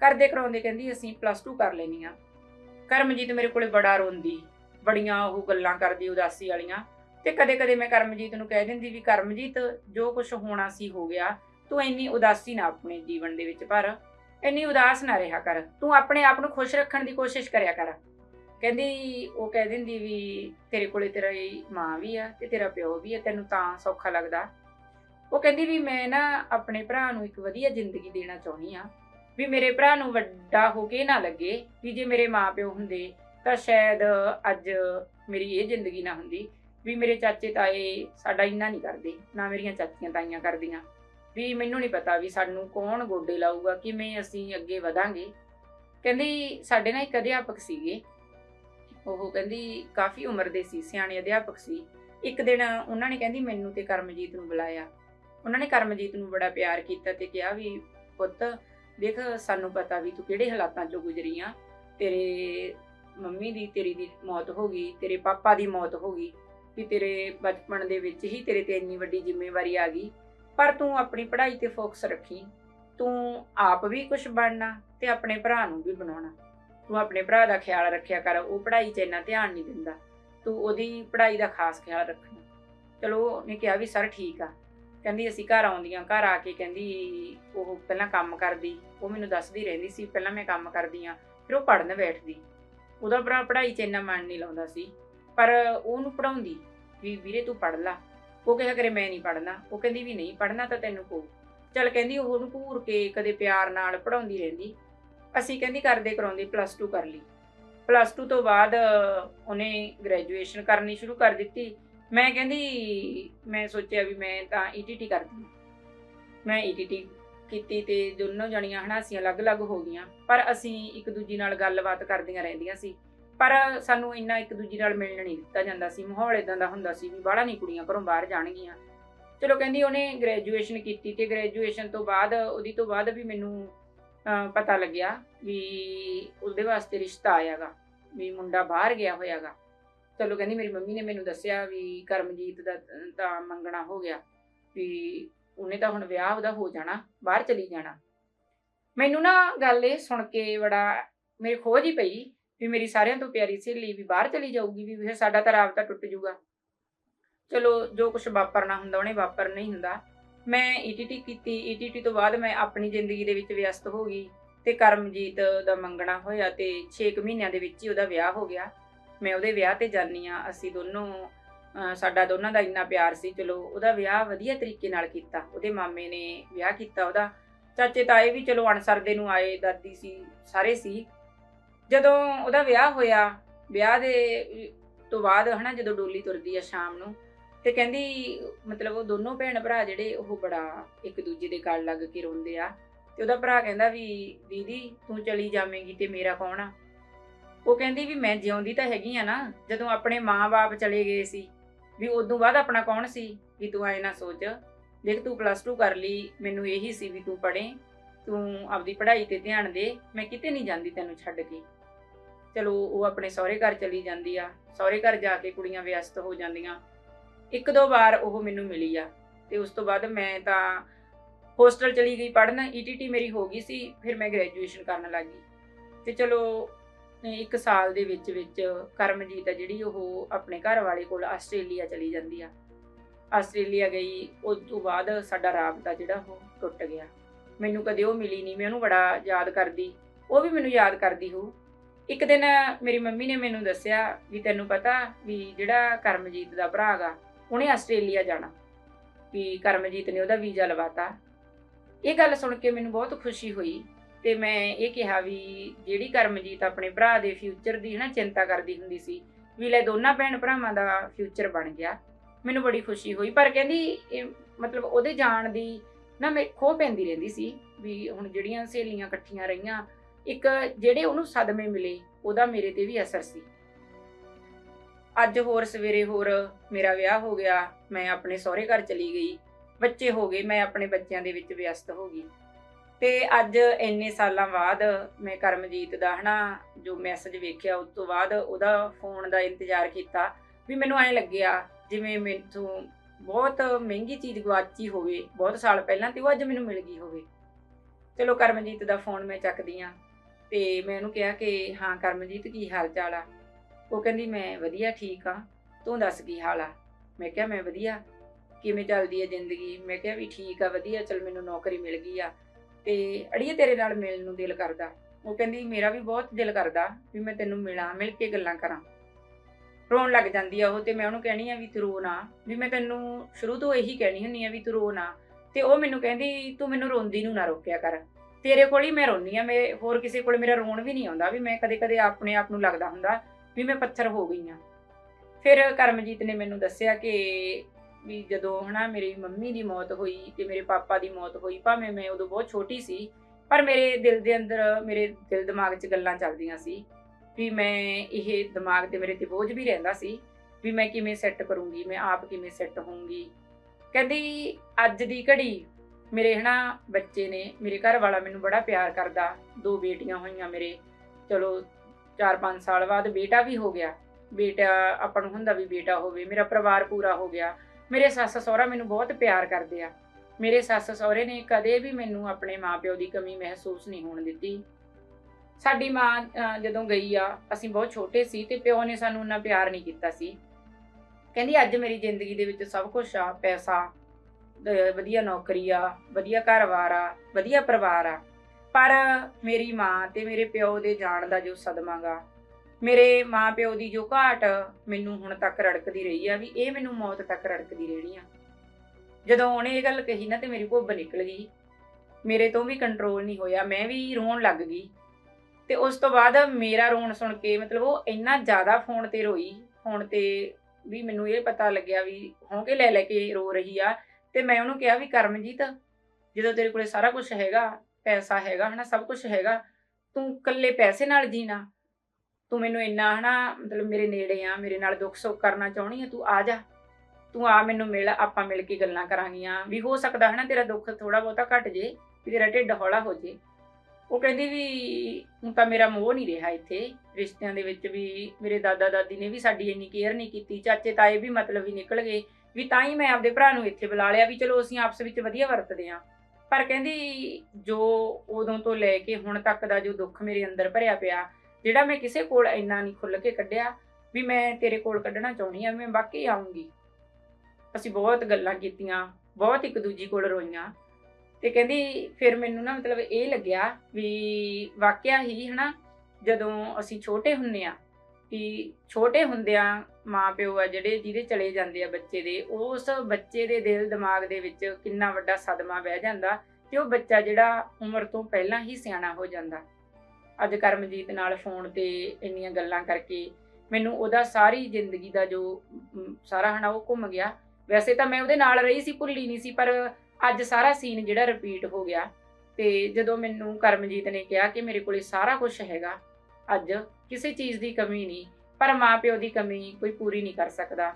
ਕਰਦੇ ਕਰਾਉਂਦੇ ਕਹਿੰਦੀ, ਅਸੀਂ ਪਲੱਸ 2 ਕਰ ਲੈਣੀ ਆ ਕਰਮਜੀਤ ਮੇਰੇ ਕੋਲੇ ਬੜਾ ਰੋਂਦੀ, ਬੜੀਆਂ ਉਹ ਗੱਲਾਂ ਕਰਦੀ, ਉਦਾਸੀ ਵਾਲੀਆਂ। ਤੇ ਕਦੇ-ਕਦੇ ਮੈਂ ਕਰਮਜੀਤ ਨੂੰ ਕਹਿ ਦਿੰਦੀ ਵੀ, ਕਰਮਜੀਤ, ਜੋ ਕੁਝ ਹੋਣਾ ਸੀ ਹੋ ਗਿਆ, ਤੂੰ ਇੰਨੀ ਉਦਾਸੀ ਨਾ ਆਪਣੇ ਜੀਵਨ ਦੇ ਵਿੱਚ ਪਰ, ਇੰਨੀ ਉਦਾਸ ਨਾ ਰਿਹਾ ਕਰ। ਤੂੰ ਆਪਣੇ ਆਪ ਨੂੰ ਖੁਸ਼ ਰੱਖਣ ਦੀ ਕੋਸ਼ਿਸ਼ ਕਰਿਆ ਕਰ। ਕਹਿੰਦੀ, ਉਹ ਕਹਿ ਦਿੰਦੀ ਵੀ ਤੇਰੇ ਕੋਲੇ ਤੇਰਾ ਮਾਂ ਵੀ ਆ ਤੇ ਤੇਰਾ ਪਿਓ ਵੀ ਆ, ਤੈਨੂੰ ਤਾਂ ਸੌਖਾ ਲੱਗਦਾ। ਉਹ ਕਹਿੰਦੀ ਵੀ ਮੈਂ ਨਾ ਆਪਣੇ ਭਰਾ ਨੂੰ ਇੱਕ ਵਧੀਆ ਜ਼ਿੰਦਗੀ ਦੇਣਾ ਚਾਹੁੰਦੀ ਆ ਵੀ ਮੇਰੇ ਭਰਾ ਨੂੰ ਵੱਡਾ ਹੋ ਕੇ ਨਾ ਲੱਗੇ, ਵੀ ਜੇ ਮੇਰੇ ਮਾਪਿਓ ਹੁੰਦੇ ਤਾਂ ਸ਼ਾਇਦ ਅੱਜ ਮੇਰੀ ਇਹ ਜ਼ਿੰਦਗੀ ਨਾ ਹੁੰਦੀ, ਵੀ ਮੇਰੇ ਚਾਚੇ ਤਾਏ ਸਾਡਾ ਇੰਨਾ ਨਹੀਂ ਕਰਦੇ, ਨਾ ਮੇਰੀਆਂ ਚਾਚੀਆਂ ਤਾਈਆਂ ਕਰਦੀਆਂ। ਵੀ ਮੈਨੂੰ ਨਹੀਂ ਪਤਾ ਵੀ ਸਾਨੂੰ ਕੌਣ ਗੋਡੇ ਲਾਊਗਾ, ਕਿਵੇਂ ਅਸੀਂ ਅੱਗੇ ਵਧਾਂਗੇ। ਕਹਿੰਦੀ ਸਾਡੇ ਨਾਲ ਇੱਕ ਅਧਿਆਪਕ ਸੀਗੇ ਉਹ ਕਹਿੰਦੀ ਕਾਫੀ ਉਮਰ ਦੇ ਸੀ, ਸਿਆਣੇ ਅਧਿਆਪਕ ਸੀ। ਇੱਕ ਦਿਨ ਉਹਨਾਂ ਨੇ ਕਹਿੰਦੀ ਮੈਨੂੰ ਤੇ ਕਰਮਜੀਤ ਨੂੰ ਬੁਲਾਇਆ। ਉਹਨਾਂ ਨੇ ਕਰਮਜੀਤ ਨੂੰ ਬੜਾ ਪਿਆਰ ਕੀਤਾ ਤੇ ਕਿਹਾ ਵੀ, ਪੁੱਤ, ਦੇਖ, ਸਾਨੂੰ ਪਤਾ ਵੀ ਤੂੰ ਕਿਹੜੇ ਹਾਲਾਤਾਂ ਚੋਂ ਗੁਜ਼ਰੀ ਆ। ਤੇਰੇ ਮੰਮੀ ਦੀ ਤੇਰੀ ਦੀ ਮੌਤ ਹੋ ਗਈ, ਤੇਰੇ ਪਾਪਾ ਦੀ ਮੌਤ ਹੋ ਗਈ, ਵੀ ਤੇਰੇ ਬਚਪਨ ਦੇ ਵਿੱਚ ਹੀ ਤੇਰੇ ਤੇ ਇੰਨੀ ਵੱਡੀ ਜ਼ਿੰਮੇਵਾਰੀ ਆ ਗਈ। ਪਰ ਤੂੰ ਆਪਣੀ ਪੜ੍ਹਾਈ ਤੇ ਫੋਕਸ ਰੱਖੀ। ਤੂੰ ਆਪ ਵੀ ਕੁਝ ਬਣਨਾ ਤੇ ਆਪਣੇ ਭਰਾ ਨੂੰ ਵੀ ਬਣਾਉਣਾ। ਤੂੰ ਆਪਣੇ ਭਰਾ ਦਾ ਖਿਆਲ ਰੱਖਿਆ ਕਰ, ਉਹ ਪੜ੍ਹਾਈ 'ਚ ਇੰਨਾ ਧਿਆਨ ਨਹੀਂ ਦਿੰਦਾ। ਤੂੰ ਉਹਦੀ ਪੜ੍ਹਾਈ ਦਾ ਖਾਸ ਖਿਆਲ ਰੱਖਣਾ। ਚਲੋ, ਉਹਨੇ ਕਿਹਾ ਵੀ ਸਰ ਠੀਕ ਆ। ਕਹਿੰਦੀ ਅਸੀਂ ਘਰ ਆਉਂਦੀਆਂ, ਘਰ ਆ ਕੇ ਕਹਿੰਦੀ ਉਹ ਪਹਿਲਾਂ ਕੰਮ ਕਰਦੀ, ਉਹ ਮੈਨੂੰ ਦੱਸਦੀ ਰਹਿੰਦੀ ਸੀ, ਪਹਿਲਾਂ ਮੈਂ ਕੰਮ ਕਰਦੀ ਆ, ਫਿਰ ਉਹ ਪੜ੍ਹਨ ਬੈਠਦੀ। ਉਹਦਾ ਭਰਾ ਪੜ੍ਹਾਈ 'ਚ ਇੰਨਾ ਮਨ ਨਹੀਂ ਲਾਉਂਦਾ ਸੀ, ਪਰ ਉਹਨੂੰ ਪੜਾਉਂਦੀ ਵੀ ਵੀਰੇ ਤੂੰ ਪੜ੍ਹ ਲਾ। ਉਹ ਕਿਹਾ ਕਰੇ ਮੈਂ ਨਹੀਂ ਪੜ੍ਹਨਾ, ਉਹ ਕਹਿੰਦੀ ਵੀ ਨਹੀਂ, ਪੜ੍ਹਨਾ ਤਾਂ ਤੈਨੂੰ ਕੋ ਚਲ ਕਹਿੰਦੀ ਉਹਨੂੰ ਘੂਰ ਕੇ ਕਦੇ ਪਿਆਰ ਨਾਲ ਪੜਾਉਂਦੀ ਰਹਿੰਦੀ। ਅਸੀਂ ਕਹਿੰਦੀ ਕਰਦੇ ਕਰਾਉਂਦੇ ਪਲੱਸ 2 ਕਰ ਲਈ। ਪਲੱਸ 2 ਤੋਂ ਬਾਅਦ ਉਹਨੇ ਗ੍ਰੈਜੂਏਸ਼ਨ ਕਰਨੀ ਸ਼ੁਰੂ ਕਰ ਦਿੱਤੀ। ਮੈਂ ਕਹਿੰਦੀ, ਮੈਂ ਸੋਚਿਆ ਵੀ ਮੈਂ ਤਾਂ ਈਟੀਟੀ ਕਰਦੀ। ਹਾਂ ਮੈਂ ਈਟੀਟੀ ਕੀਤੀ ਤੇ ਦੋਨੋਂ ਜਣੀਆਂ ਹਨਾ ਅਸੀਂ ਅਲੱਗ-ਅਲੱਗ ਹੋ ਗਈਆਂ। ਪਰ ਅਸੀਂ ਇੱਕ ਦੂਜੀ ਨਾਲ ਗੱਲਬਾਤ ਕਰਦੀਆਂ ਰਹਿੰਦੀਆਂ ਸੀ। ਪਰ ਸਾਨੂੰ ਇੰਨਾ ਇੱਕ ਦੂਜੀ ਨਾਲ ਮਿਲਣ ਨਹੀਂ ਦਿੱਤਾ ਜਾਂਦਾ ਸੀ। ਮਾਹੌਲ ਇਦਾਂ ਦਾ ਹੁੰਦਾ ਸੀ ਵੀ ਬਾਹਲਾ ਨਹੀਂ ਕੁੜੀਆਂ ਘਰੋਂ ਬਾਹਰ ਜਾਣਗੀਆਂ। ਚਲੋ ਕਹਿੰਦੀ ਉਹਨੇ ਗ੍ਰੈਜੂਏਸ਼ਨ ਕੀਤੀ ਤੇ ਗ੍ਰੈਜੂਏਸ਼ਨ ਤੋਂ ਬਾਅਦ, ਉਹਦੀ ਤੋਂ ਬਾਅਦ ਵੀ ਮੈਨੂੰ ਪਤਾ ਲੱਗਿਆ ਵੀ ਉਹਦੇ ਵਾਸਤੇ ਰਿਸ਼ਤਾ ਆਇਆਗਾ, ਵੀ ਮੁੰਡਾ ਬਾਹਰ ਗਿਆ ਹੋਇਆਗਾ। ਚਲੋ ਕਹਿੰਦੀ ਮੇਰੀ ਮੰਮੀ ਨੇ ਮੈਨੂੰ ਦੱਸਿਆ ਵੀ ਕਰਮਜੀਤ ਦਾ ਤਾਂ ਮੰਗਣਾ ਹੋ ਗਿਆ, ਵੀ ਉਹਨੇ ਤਾਂ ਹੁਣ ਵਿਆਹ ਉਹਦਾ ਹੋ ਜਾਣਾ, ਬਾਹਰ ਚਲੀ ਜਾਣਾ। ਮੈਨੂੰ ਨਾ ਗੱਲ ਇਹ ਸੁਣ ਕੇ ਬੜਾ ਮੇਰੇ ਖੋਜ ਹੀ ਪਈ ਵੀ ਮੇਰੀ ਸਾਰਿਆਂ ਤੋਂ ਪਿਆਰੀ ਸਹੇਲੀ ਵੀ ਬਾਹਰ ਚਲੀ ਜਾਊਗੀ, ਵੀ ਫਿਰ ਸਾਡਾ ਤਾਂ ਰਾਬਤਾ ਟੁੱਟ ਜਾਊਗਾ। ਚਲੋ ਜੋ ਕੁਝ ਵਾਪਰਨਾ ਹੁੰਦਾ ਉਹਨੇ ਵਾਪਰ ਨਹੀਂ ਹੁੰਦਾ। ਮੈਂ ਈਟੀਟੀ ਕੀਤੀ ਈਟੀਟੀ ਤੋਂ ਬਾਅਦ ਮੈਂ ਆਪਣੀ ਜ਼ਿੰਦਗੀ ਦੇ ਵਿੱਚ ਵਿਅਸਤ ਹੋ ਗਈ ਤੇ ਕਰਮਜੀਤ ਦਾ ਮੰਗਣਾ ਹੋਇਆ ਤੇ 6 ਮਹੀਨਿਆਂ ਦੇ ਵਿੱਚ ਹੀ ਉਹਦਾ ਵਿਆਹ ਹੋ ਗਿਆ। ਮੈਂ ਉਹਦੇ ਵਿਆਹ ਤੇ ਜਾਨੀ ਆ ਅਸੀਂ ਦੋਨੋਂ ਸਾਡਾ ਦੋਨਾਂ ਦਾ ਇੰਨਾ ਪਿਆਰ ਸੀ। ਚਲੋ, ਉਹਦਾ ਵਿਆਹ ਵਧੀਆ ਤਰੀਕੇ ਨਾਲ ਕੀਤਾ। ਉਹਦੇ ਮਾਮੇ ਨੇ ਵਿਆਹ ਕੀਤਾ ਉਹਦਾ। ਚਾਚੇ ਤਾਏ ਵੀ ਚਲੋ ਅਣਸਰ ਦੇ ਨੂੰ ਆਏ, ਦਾਦੀ ਸੀ, ਸਾਰੇ ਸੀ। ਜਦੋਂ ਉਹਦਾ ਵਿਆਹ ਹੋਇਆ, ਵਿਆਹ ਦੇ ਤੋਂ ਬਾਅਦ ਹਨਾ ਜਦੋਂ ਡੋਲੀ ਤੁਰਦੀ ਆ ਸ਼ਾਮ ਨੂੰ ਤੇ ਕਹਿੰਦੀ, ਮਤਲਬ ਉਹ ਦੋਨੋਂ ਭੈਣ ਭਰਾ ਜਿਹੜੇ ਉਹ ਬੜਾ ਇੱਕ ਦੂਜੇ ਦੇ ਗਲ ਲੱਗ ਕੇ ਰੋਂਦੇ ਆ। ਤੇ ਉਹਦਾ ਭਰਾ ਕਹਿੰਦਾ ਵੀ, ਦੀਦੀ, ਤੂੰ ਚਲੀ ਜਾਵੇਂਗੀ ਤੇ ਮੇਰਾ ਕੌਣ ਆ? ਉਹ ਕਹਿੰਦੀ ਵੀ, ਮੈਂ ਜਿਉਂਦੀ ਤਾਂ ਹੈਗੀ ਆ ਨਾ, ਜਦੋਂ ਆਪਣੇ ਮਾਂ-ਬਾਪ ਚਲੇ ਗਏ ਸੀ, ਵੀ ਉਦੋਂ ਬਾਅਦ ਆਪਣਾ ਕੌਣ ਸੀ? ਵੀ ਤੂੰ ਐ ਨਾ ਸੋਚ। ਦੇਖ, ਤੂੰ ਪਲੱਸ 2 ਕਰ ਲਈ, ਮੈਨੂੰ ਇਹੀ ਸੀ ਵੀ ਤੂੰ ਪੜ੍ਹੇ, ਤੂੰ ਆਪਦੀ ਪੜ੍ਹਾਈ ਤੇ ਧਿਆਨ ਦੇ, ਮੈਂ ਕਿਤੇ ਨਹੀਂ ਜਾਂਦੀ ਤੈਨੂੰ ਛੱਡ ਕੇ। ਚਲੋ, ਉਹ ਆਪਣੇ ਸਹੁਰੇ ਘਰ ਚਲੀ ਜਾਂਦੀ ਆ, ਸਹੁਰੇ ਘਰ ਜਾ ਕੇ ਕੁੜੀਆਂ ਵਿਅਸਤ ਹੋ ਜਾਂਦੀਆਂ। ਇੱਕ ਦੋ ਵਾਰ ਉਹ ਮੈਨੂੰ ਮਿਲੀ ਆ। ਤੇ ਉਸ ਤੋਂ ਬਾਅਦ ਮੈਂ ਤਾਂ ਹੋਸਟਲ ਚਲੀ ਗਈ ਪੜ੍ਹਨ ਈਟੀਟੀ ਮੇਰੀ ਹੋ ਗਈ ਸੀ, ਫਿਰ ਮੈਂ ਗ੍ਰੈਜੂਏਸ਼ਨ ਕਰਨ ਲੱਗ ਗਈ। ਤੇ ਚਲੋ ਇੱਕ ਸਾਲ ਦੇ ਵਿੱਚ ਵਿੱਚ ਕਰਮਜੀਤ ਆ ਜਿਹੜੀ ਉਹ ਆਪਣੇ ਘਰ ਵਾਲੇ ਕੋਲ ਆਸਟ੍ਰੇਲੀਆ ਚਲੀ ਜਾਂਦੀ ਆ। ਆਸਟ੍ਰੇਲੀਆ ਗਈ, ਉਸ ਤੋਂ ਬਾਅਦ ਸਾਡਾ ਰਾਬਤਾ ਜਿਹੜਾ ਉਹ ਟੁੱਟ ਗਿਆ। ਮੈਨੂੰ ਕਦੇ ਉਹ ਮਿਲੀ ਨਹੀਂ, ਮੈਂ ਉਹਨੂੰ ਬੜਾ ਯਾਦ ਕਰਦੀ। ਉਹ ਵੀ ਮੈਨੂੰ ਯਾਦ ਕਰਦੀ ਹੋ ਇੱਕ ਦਿਨ ਮੇਰੀ ਮੰਮੀ ਨੇ ਮੈਨੂੰ ਦੱਸਿਆ ਵੀ ਤੈਨੂੰ ਪਤਾ ਵੀ ਜਿਹੜਾ ਕਰਮਜੀਤ ਦਾ ਭਰਾ ਹੈਗਾ ਉਹਨੇ ਆਸਟ੍ਰੇਲੀਆ ਜਾਣਾ। ਵੀ ਕਰਮਜੀਤ ਨੇ ਉਹਦਾ ਵੀਜ਼ਾ ਲਵਾਤਾ। ਇਹ ਗੱਲ ਸੁਣ ਕੇ ਮੈਨੂੰ ਬਹੁਤ ਖੁਸ਼ੀ ਹੋਈ ਤੇ ਮੈਂ ਇਹ ਕਿਹਾ ਵੀ ਜਿਹੜੀ ਕਰਮਜੀਤ ਆਪਣੇ ਭਰਾ ਦੇ ਫਿਊਚਰ ਦੀ ਨਾ ਚਿੰਤਾ ਕਰਦੀ ਹੁੰਦੀ ਸੀ ਵੀ ਲੈ ਦੋਨਾਂ ਭੈਣ ਭਰਾਵਾਂ ਦਾ ਫਿਊਚਰ ਬਣ ਗਿਆ, ਮੈਨੂੰ ਬੜੀ ਖੁਸ਼ੀ ਹੋਈ। ਪਰ ਕਹਿੰਦੀ ਇਹ ਮਤਲਬ ਉਹਦੇ ਜਾਣ ਦੀ ਨਾ ਮੈਂ ਖੋ ਪੈਂਦੀ ਰਹਿੰਦੀ ਸੀ ਵੀ ਹੁਣ ਜਿਹੜੀਆਂ ਸਹੇਲੀਆਂ ਇਕੱਠੀਆਂ ਰਹੀਆਂ, ਇੱਕ ਜਿਹੜੇ ਉਹਨੂੰ ਸਦਮੇ ਮਿਲੇ ਉਹਦਾ ਮੇਰੇ ਤੇ ਵੀ ਅਸਰ ਸੀ। ਅੱਜ ਹੋਰ ਸਵੇਰੇ ਹੋਰ ਮੇਰਾ ਵਿਆਹ ਹੋ ਗਿਆ, ਮੈਂ ਆਪਣੇ ਸਹੁਰੇ ਘਰ ਚਲੀ ਗਈ, ਬੱਚੇ ਹੋ ਗਏ, ਮੈਂ ਆਪਣੇ ਬੱਚਿਆਂ ਦੇ ਵਿੱਚ ਵਿਅਸਤ ਹੋ ਗਈ। ਤੇ ਅੱਜ ਇੰਨੇ ਸਾਲਾਂ ਬਾਅਦ ਮੈਂ ਕਰਮਜੀਤ ਦਾ ਹਨਾ, ਜੋ ਮੈਸੇਜ ਵੇਖਿਆ, ਉਸ ਤੋਂ ਬਾਅਦ ਉਹਦਾ ਫੋਨ ਦਾ ਇੰਤਜ਼ਾਰ ਕੀਤਾ ਵੀ ਮੈਨੂੰ ਐਂ ਲੱਗਿਆ ਜਿਵੇਂ ਮੈਨੂੰ ਬਹੁਤ ਮਹਿੰਗੀ ਚੀਜ਼ ਗਵਾਚੀ ਹੋਵੇ, ਬਹੁਤ ਸਾਲ ਪਹਿਲਾਂ ਤੇ ਉਹ ਅੱਜ ਮੈਨੂੰ ਮਿਲ ਗਈ ਹੋਵੇ। ਚਲੋ ਕਰਮਜੀਤ ਦਾ ਫੋਨ ਮੈਂ ਚੱਕਦੀ ਆ ਤੇ ਮੈਂ ਉਹਨੂੰ ਕਿਹਾ ਕਿ ਹਾਂ ਕਰਮਜੀਤ ਕੀ ਹਾਲ ਚਾਲ ਆ? ਉਹ ਕਹਿੰਦੀ, ਮੈਂ ਵਧੀਆ ਠੀਕ ਆ ਤੂੰ ਦੱਸ ਕੀ ਹਾਲ ਆ? ਮੈਂ ਕਿਹਾ, ਮੈਂ ਵਧੀਆ। ਕਿਵੇਂ ਚੱਲਦੀ ਹੈ ਜ਼ਿੰਦਗੀ? ਮੈਂ ਕਿਹਾ, ਵੀ ਠੀਕ ਆ, ਵਧੀਆ। ਚਲ ਮੈਨੂੰ ਨੌਕਰੀ ਮਿਲ ਗਈ ਆ ਤੇ ਅੜੀਏ ਤੇਰੇ ਨਾਲ ਮਿਲਣ ਨੂੰ ਦਿਲ ਕਰਦਾ। ਉਹ ਕਹਿੰਦੀ, ਮੇਰਾ ਵੀ ਬਹੁਤ ਦਿਲ ਕਰਦਾ ਵੀ ਮੈਂ ਤੈਨੂੰ ਮਿਲਾਂ, ਮਿਲ ਕੇ ਗੱਲਾਂ ਕਰਾਂ। ਰੋਣ ਲੱਗ ਜਾਂਦੀ ਆ ਉਹ ਤੇ ਮੈਂ ਉਹਨੂੰ ਕਹਿਣੀ ਆ ਵੀ ਤੂੰ ਰੋ ਨਾ, ਵੀ ਮੈਂ ਤੈਨੂੰ ਸ਼ੁਰੂ ਤੋਂ ਇਹੀ ਕਹਿਣੀ ਹੁੰਨੀ ਆ ਵੀ ਤੂੰ ਰੋ ਨਾ ਤੇ ਉਹ ਮੈਨੂੰ ਕਹਿੰਦੀ, ਤੂੰ ਮੈਨੂੰ ਰੋਂਦੀ ਨੂੰ ਨਾ ਰੋਕਿਆ ਕਰ। ਤੇਰੇ ਕੋਲ ਹੀ ਮੈਂ ਰੋਨੀ ਆ, ਮੈਂ ਹੋਰ ਕਿਸੇ ਕੋਲ ਮੇਰਾ ਰੋਣ ਵੀ ਨਹੀਂ ਆਉਂਦਾ, ਵੀ ਮੈਂ ਕਦੇ ਕਦੇ ਆਪਣੇ ਆਪ ਨੂੰ ਲੱਗਦਾ ਹੁੰਦਾ ਵੀ ਮੈਂ ਪੱਥਰ ਹੋ ਗਈ ਆ ਫਿਰ ਕਰਮਜੀਤ ਨੇ ਮੈਨੂੰ ਦੱਸਿਆ ਕਿ ਵੀ ਜਦੋਂ ਹਨਾ ਮੇਰੀ ਮੰਮੀ ਦੀ ਮੌਤ ਹੋਈ ਤੇ ਮੇਰੇ ਪਾਪਾ ਦੀ ਮੌਤ ਹੋਈ, ਭਾਵੇਂ ਮੈਂ ਉਦੋਂ ਬਹੁਤ ਛੋਟੀ ਸੀ, ਪਰ ਮੇਰੇ ਦਿਲ ਦੇ ਅੰਦਰ, ਮੇਰੇ ਦਿਲ ਦਿਮਾਗ 'ਚ ਗੱਲਾਂ ਚੱਲਦੀਆਂ ਸੀ ਵੀ ਮੈਂ ਇਹ ਦਿਮਾਗ ਤੇ ਮੇਰੇ ਤੇ ਬੋਝ ਵੀ ਰਹਿੰਦਾ ਸੀ ਵੀ ਮੈਂ ਕਿਵੇਂ ਸੈੱਟ ਕਰੂੰਗੀ, ਮੈਂ ਆਪ ਕਿਵੇਂ ਸੈੱਟ ਹੋਊਂਗੀ। ਕਹਿੰਦੀ, ਅੱਜ ਦੀ ਘੜੀ ਮੇਰੇ ਹਨਾ ਬੱਚੇ ਨੇ, ਮੇਰੇ ਘਰ ਵਾਲਾ ਮੈਨੂੰ ਬੜਾ ਪਿਆਰ ਕਰਦਾ, ਦੋ ਬੇਟੀਆਂ ਹੋਈਆਂ ਮੇਰੇ, ਚਲੋ 4-5 ਸਾਲ ਬਾਅਦ ਬੇਟਾ ਵੀ ਹੋ ਗਿਆ। ਬੇਟਾ, ਆਪਾਂ ਨੂੰ ਹੁੰਦਾ ਵੀ ਬੇਟਾ ਹੋਵੇ, ਮੇਰਾ ਪਰਿਵਾਰ ਪੂਰਾ ਹੋ ਗਿਆ। ਮੇਰੇ ਸੱਸ ਸਹੁਰਾ ਮੈਨੂੰ ਬਹੁਤ ਪਿਆਰ ਕਰਦੇ ਆ। ਮੇਰੇ ਸੱਸ ਸਹੁਰੇ ਨੇ ਕਦੇ ਵੀ ਮੈਨੂੰ ਆਪਣੇ ਮਾਪਿਓ ਦੀ ਕਮੀ ਮਹਿਸੂਸ ਨਹੀਂ ਹੋਣ ਦਿੱਤੀ। ਸਾਡੀ ਮਾਂ ਜਦੋਂ ਗਈ ਆ, ਅਸੀਂ ਬਹੁਤ ਛੋਟੇ ਸੀ ਤੇ ਪਿਓ ਨੇ ਸਾਨੂੰ ਉਹਨਾਂ ਪਿਆਰ ਨਹੀਂ ਕੀਤਾ ਸੀ। ਕਹਿੰਦੀ, ਅੱਜ ਮੇਰੀ ਜ਼ਿੰਦਗੀ ਦੇ ਵਿੱਚ ਸਭ ਕੁਝ ਆ, ਪੈਸਾ ਵਧੀਆ ਨੌਕਰੀ ਆ, ਵਧੀਆ ਘਰ-ਬਾਰ ਆ, ਵਧੀਆ ਪਰਿਵਾਰ ਆ। ਪਰ ਮੇਰੀ ਮਾਂ ਤੇ ਮੇਰੇ ਪਿਓ ਦੇ ਜਾਣ ਦਾ ਜੋ ਸਦਮਾ ਗਾ ਮੇਰੇ ਮਾਂ ਪਿਓ ਦੀ ਜੋ ਘਾਟ ਮੈਨੂੰ ਹੁਣ ਤੱਕ ਰੜਕਦੀ ਰਹੀ ਆ ਵੀ ਇਹ ਮੈਨੂੰ ਮੌਤ ਤੱਕ ਰੜਕਦੀ ਰਹਿਣੀ ਆ। ਜਦੋਂ ਉਹਨੇ ਇਹ ਗੱਲ ਕਹੀ ਨਾ ਤੇ ਮੇਰੀ ਭੁੱਬ ਨਿਕਲ ਗਈ। ਮੇਰੇ ਤੋਂ ਵੀ ਕੰਟਰੋਲ ਨਹੀਂ ਹੋਇਆ, ਮੈਂ ਵੀ ਰੋਣ ਲੱਗ ਗਈ। ਤੇ ਉਸ ਤੋਂ ਬਾਅਦ ਮੇਰਾ ਰੋਣ ਸੁਣ ਕੇ ਮਤਲਬ ਉਹ ਇੰਨਾ ਜ਼ਿਆਦਾ ਫੋਨ ਤੇ ਰੋਈ, ਫੋਨ ਤੇ ਵੀ ਮੈਨੂੰ ਇਹ ਪਤਾ ਲੱਗਿਆ ਵੀ ਹੌਂਕੇ ਲੈ ਲੈ ਕੇ ਰੋ ਰਹੀ ਆ। ਤੇ ਮੈਂ ਉਹਨੂੰ ਕਿਹਾ ਵੀ ਕਰਮਜੀਤ, ਜਦੋਂ ਤੇਰੇ ਕੋਲੇ ਸਾਰਾ ਕੁਝ ਹੈਗਾ ਪੈਸਾ ਹੈਗਾ ਹਨਾ, ਸਭ ਕੁਝ ਹੈਗਾ, ਤੂੰ ਕੱਲੇ ਪੈਸੇ ਨਾਲ ਜੀਣਾ। ਤੂੰ ਮੈਨੂੰ ਇੰਨਾ ਹਨਾ, ਮਤਲਬ ਮੇਰੇ ਨੇੜੇ ਆ, ਮੇਰੇ ਨਾਲ ਦੁੱਖ ਸੁੱਖ ਕਰਨਾ ਚਾਹਣੀ ਆ, ਤੂੰ ਆ ਜਾ। ਤੂੰ ਆ ਮੈਨੂੰ ਮਿਲ, ਆਪਾਂ ਮਿਲ ਕੇ ਗੱਲਾਂ ਕਰਾਂਗੀਆਂ। ਵੀ ਹੋ ਸਕਦਾ ਹਨਾ, ਤੇਰਾ ਦੁੱਖ ਥੋੜਾ ਬਹੁਤਾ ਘਟ ਜੇ, ਵੀ ਤੇਰਾ ਢਿੱਡ ਹੌਲਾ ਹੋ ਜੇ। ਉਹ ਕਹਿੰਦੀ ਵੀ, ਹੁਣ ਤਾਂ ਮੇਰਾ ਮੋਹ ਨਹੀਂ ਰਿਹਾ ਇੱਥੇ। ਰਿਸ਼ਤਿਆਂ ਦੇ ਵਿੱਚ ਵੀ, ਮੇਰੇ ਦਾਦਾ ਦਾਦੀ ਨੇ ਵੀ ਸਾਡੀ ਇੰਨੀ ਕੇਅਰ ਨਹੀਂ ਕੀਤੀ। ਚਾਚੇ, ਤਾਏ ਵੀ ਮਤਲਬ ਵੀ ਨਿਕਲ ਗਏ। ਵੀ ਤਾਂ ਹੀ ਮੈਂ ਆਪਦੇ ਭਰਾ ਨੂੰ ਇੱਥੇ ਬੁਲਾ ਲਿਆ, ਵੀ ਚਲੋ ਅਸੀਂ ਆਪਸ ਵਿੱਚ ਵਧੀਆ ਵਰਤਦੇ ਆਂ। ਪਰ ਕਹਿੰਦੀ ਜੋ ਉਦੋਂ ਤੋਂ ਲੈ ਕੇ ਹੁਣ ਤੱਕ ਦਾ ਜੋ ਦੁੱਖ ਮੇਰੇ ਅੰਦਰ ਭਰਿਆ ਪਿਆ, ਜਿਹੜਾ ਮੈਂ ਕਿਸੇ ਕੋਲ ਇੰਨਾ ਨਹੀਂ ਖੁੱਲ ਕੇ ਕੱਢਿਆ, ਵੀ ਮੈਂ ਤੇਰੇ ਕੋਲ ਕੱਢਣਾ ਚਾਹੁੰਦੀ ਆ ਮੈਂ ਵਾਕਈ ਆਉਂਗੀ ਅਸੀਂ ਬਹੁਤ ਗੱਲਾਂ ਕੀਤੀਆਂ, ਬਹੁਤ ਇੱਕ ਦੂਜੀ ਕੋਲ ਰੋਈਆਂ। ਤੇ ਕਹਿੰਦੀ ਫਿਰ ਮੈਨੂੰ ਨਾ ਮਤਲਬ ਇਹ ਲੱਗਿਆ ਵੀ ਵਾਕਿਆ ਹੀ ਹਨਾ, ਜਦੋਂ ਅਸੀਂ ਛੋਟੇ ਹੁੰਨੇ ਆ ਕਿ ਛੋਟੇ ਹੁੰਦਿਆਂ ਮਾਂ ਪਿਓ ਆ ਜਿਹੜੇ, ਜਿਹਦੇ ਚਲੇ ਜਾਂਦੇ ਆ ਬੱਚੇ ਦੇ, ਉਸ ਬੱਚੇ ਦੇ ਦਿਲ ਦਿਮਾਗ ਦੇ ਵਿੱਚ ਕਿੰਨਾ ਵੱਡਾ ਸਦਮਾ ਬਹਿ ਜਾਂਦਾ ਤੇ ਉਹ ਬੱਚਾ ਜਿਹੜਾ ਉਮਰ ਤੋਂ ਪਹਿਲਾਂ ਹੀ ਸਿਆਣਾ ਹੋ ਜਾਂਦਾ। ਅੱਜ ਕਰਮਜੀਤ ਨਾਲ ਫੋਨ ਤੇ ਇੰਨੀਆਂ ਗੱਲਾਂ ਕਰਕੇ ਮੈਨੂੰ ਉਹਦਾ ਸਾਰੀ ਜ਼ਿੰਦਗੀ ਦਾ ਜੋ ਸਾਰਾ ਹਨਾ ਉਹ ਘੁੰਮ ਗਿਆ। ਵੈਸੇ ਤਾਂ ਮੈਂ ਉਹਦੇ ਨਾਲ ਰਹੀ ਸੀ, ਭੁੱਲੀ ਨਹੀਂ ਸੀ, ਪਰ ਅੱਜ ਸਾਰਾ ਸੀਨ ਜਿਹੜਾ ਰਿਪੀਟ ਹੋ ਗਿਆ। ਤੇ ਜਦੋਂ ਮੈਨੂੰ ਕਰਮਜੀਤ ਨੇ ਕਿਹਾ ਕਿ ਮੇਰੇ ਕੋਲੇ ਸਾਰਾ ਕੁਝ ਹੈਗਾ ਅੱਜ ਕਿਸੇ ਚੀਜ਼ ਦੀ ਕਮੀ ਨਹੀਂ, ਪਰ ਮਾਪਿਓ ਦੀ ਕਮੀ ਕੋਈ ਪੂਰੀ ਨਹੀਂ ਕਰ ਸਕਦਾ।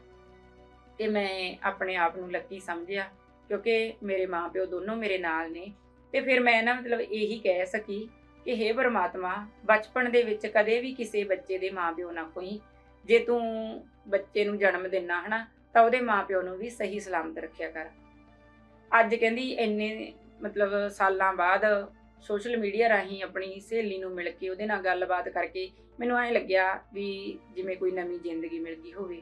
ਤੇ ਮੈਂ ਆਪਣੇ ਆਪ ਨੂੰ ਲੱਕੀ ਸਮਝਿਆ, ਕਿਉਂਕਿ ਮੇਰੇ ਮਾਪਿਓ ਦੋਨੋਂ ਮੇਰੇ ਨਾਲ ਨੇ। ਤੇ ਫਿਰ ਮੈਂ ਨਾ ਮਤਲਬ ਇਹੀ ਕਹਿ ਸਕੀ ਕਿ हे ਪਰਮਾਤਮਾ, ਬਚਪਨ ਦੇ ਵਿੱਚ ਕਦੇ ਵੀ ਕਿਸੇ ਬੱਚੇ ਦੇ ਮਾਪਿਓ ਨਾ ਕੋਈ ਜੇ ਤੂੰ ਬੱਚੇ ਨੂੰ ਜਨਮ ਦਿੰਨਾ ਹਨਾ, ਤਾਂ ਉਹਦੇ ਮਾਪਿਓ ਨੂੰ ਵੀ ਸਹੀ ਸਲਾਮਤ ਰੱਖਿਆ ਕਰ। ਅੱਜ ਕਹਿੰਦੀ ਇੰਨੇ ਮਤਲਬ ਸਾਲਾਂ ਬਾਅਦ ਸੋਸ਼ਲ ਮੀਡੀਆ ਰਾਹੀਂ ਆਪਣੀ ਸਹੇਲੀ ਨੂੰ ਮਿਲ ਕੇ ਉਹਦੇ ਨਾਲ ਗੱਲਬਾਤ ਕਰਕੇ ਮੈਨੂੰ ਐਂ ਲੱਗਿਆ ਵੀ ਜਿਵੇਂ ਕੋਈ ਨਵੀਂ ਜ਼ਿੰਦਗੀ ਮਿਲ ਗਈ ਹੋਵੇ।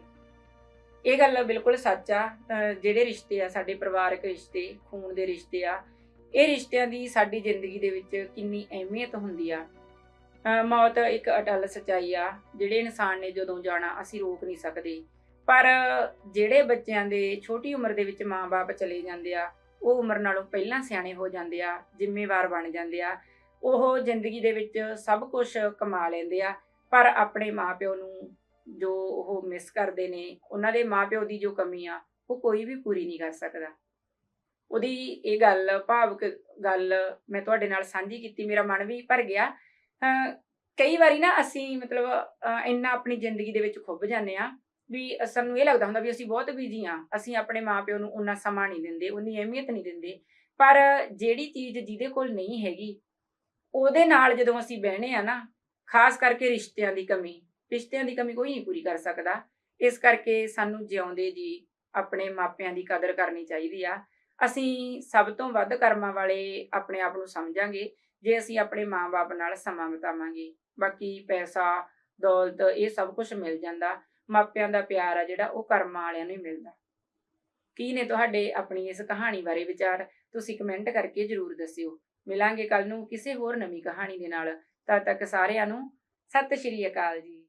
ਇਹ ਗੱਲ ਬਿਲਕੁਲ ਸੱਚ ਆ ਜਿਹੜੇ ਰਿਸ਼ਤੇ ਆ, ਸਾਡੇ ਪਰਿਵਾਰਕ ਰਿਸ਼ਤੇ, ਖੂਨ ਦੇ ਰਿਸ਼ਤੇ ਆ, ਇਹ ਰਿਸ਼ਤਿਆਂ ਦੀ ਸਾਡੀ ਜ਼ਿੰਦਗੀ ਦੇ ਵਿੱਚ ਕਿੰਨੀ ਅਹਿਮੀਅਤ ਹੁੰਦੀ ਆ। ਮੌਤ ਇੱਕ ਅਟਲ ਸਚਾਈ ਆ, ਜਿਹੜੇ ਇਨਸਾਨ ਨੇ ਜਦੋਂ ਜਾਣਾ ਅਸੀਂ ਰੋਕ ਨਹੀਂ ਸਕਦੇ। ਪਰ ਜਿਹੜੇ ਬੱਚਿਆਂ ਦੇ ਛੋਟੀ ਉਮਰ ਦੇ ਵਿੱਚ ਮਾਂ-ਬਾਪ ਚਲੇ ਜਾਂਦੇ ਆ ਉਹ ਉਮਰ ਨਾਲੋਂ ਪਹਿਲਾਂ ਸਿਆਣੇ ਹੋ ਜਾਂਦੇ ਆ, ਜ਼ਿੰਮੇਵਾਰ ਬਣ ਜਾਂਦੇ ਆ, ਉਹ ਜ਼ਿੰਦਗੀ ਦੇ ਵਿੱਚ ਸਭ ਕੁਝ ਕਮਾ ਲੈਂਦੇ ਆ, ਪਰ ਆਪਣੇ ਮਾਪਿਓ ਨੂੰ ਜੋ ਉਹ ਮਿਸ ਕਰਦੇ ਨੇ, ਉਹਨਾਂ ਦੇ ਮਾਪਿਓ ਦੀ ਜੋ ਕਮੀ ਆ, ਉਹ ਕੋਈ ਵੀ ਪੂਰੀ ਨਹੀਂ ਕਰ ਸਕਦਾ। ਉਹਦੀ ਇਹ ਗੱਲ, ਭਾਵਕ ਗੱਲ ਮੈਂ ਤੁਹਾਡੇ ਨਾਲ ਸਾਂਝੀ ਕੀਤੀ, ਮੇਰਾ ਮਨ ਵੀ ਭਰ ਗਿਆ। ਅਹ ਕਈ ਵਾਰੀ ਨਾ ਅਸੀਂ ਮਤਲਬ ਇੰਨਾ ਆਪਣੀ ਜ਼ਿੰਦਗੀ ਦੇ ਵਿੱਚ ਖੁੱਭ ਜਾਂਦੇ ਆ ਵੀ ਸਾਨੂੰ ਇਹ ਲੱਗਦਾ ਹੁੰਦਾ ਵੀ ਅਸੀਂ ਬਹੁਤ ਬਿਜ਼ੀ ਆ ਅਸੀਂ ਆਪਣੇ ਮਾਪਿਓ ਨੂੰ ਉਨਾ ਸਮਾਂ ਨਹੀਂ ਦਿੰਦੇ, ਉਨੀ ਅਹਿਮੀਅਤ ਨਹੀਂ ਦਿੰਦੇ, ਪਰ ਜਿਹੜੀ ਚੀਜ਼ ਜਿਹਦੇ ਕੋਲ ਨਹੀਂ ਹੈਗੀ, ਉਹਦੇ ਨਾਲ ਜਦੋਂ ਅਸੀਂ ਬਹਿਣੇ ਆ ਨਾ, ਖਾਸ ਕਰਕੇ ਰਿਸ਼ਤਿਆਂ ਦੀ ਕਮੀ, ਰਿਸ਼ਤਿਆਂ ਦੀ ਕਮੀ ਕੋਈ ਨਹੀਂ ਪੂਰੀ ਕਰ ਸਕਦਾ, ਇਸ ਕਰਕੇ ਸਾਨੂੰ ਜਿਉਂਦੇ ਜੀ ਆਪਣੇ ਮਾਪਿਆਂ ਦੀ ਕਦਰ ਕਰਨੀ ਚਾਹੀਦੀ ਆ। ਅਸੀਂ ਸਭ ਤੋਂ ਵੱਧ ਕਰਮਾਂ ਵਾਲੇ ਆਪਣੇ ਆਪ ਨੂੰ ਸਮਝਾਂਗੇ, ਜੇ ਅਸੀਂ ਆਪਣੇ ਮਾਪੇ ਨਾਲ ਸਮਾਂ ਬਿਤਾਵਾਂਗੇ, ਬਾਕੀ ਪੈਸਾ, ਦੌਲਤ, ਇਹ ਸਭ ਕੁਝ ਮਿਲ ਜਾਂਦਾ। ਮਾਪਿਆਂ ਦਾ ਪਿਆਰ ਆ ਜਿਹੜਾ, ਉਹ ਕਰਮਾਂ ਵਾਲਿਆਂ ਨੂੰ ਹੀ ਮਿਲਦਾ। ਕੀ ਨੇ ਤੁਹਾਡੇ ਆਪਣੀ ਇਸ ਕਹਾਣੀ ਬਾਰੇ ਵਿਚਾਰ? ਤੁਸੀਂ ਕਮੈਂਟ ਕਰਕੇ ਜਰੂਰ ਦੱਸਿਓ। ਮਿਲਾਂਗੇ ਕੱਲ ਨੂੰ ਕਿਸੇ ਹੋਰ ਨਵੀਂ ਕਹਾਣੀ ਦੇ ਨਾਲ। ਤਦ ਤੱਕ ਸਾਰਿਆਂ ਨੂੰ ਸਤਿ ਸ਼੍ਰੀ ਅਕਾਲ ਜੀ।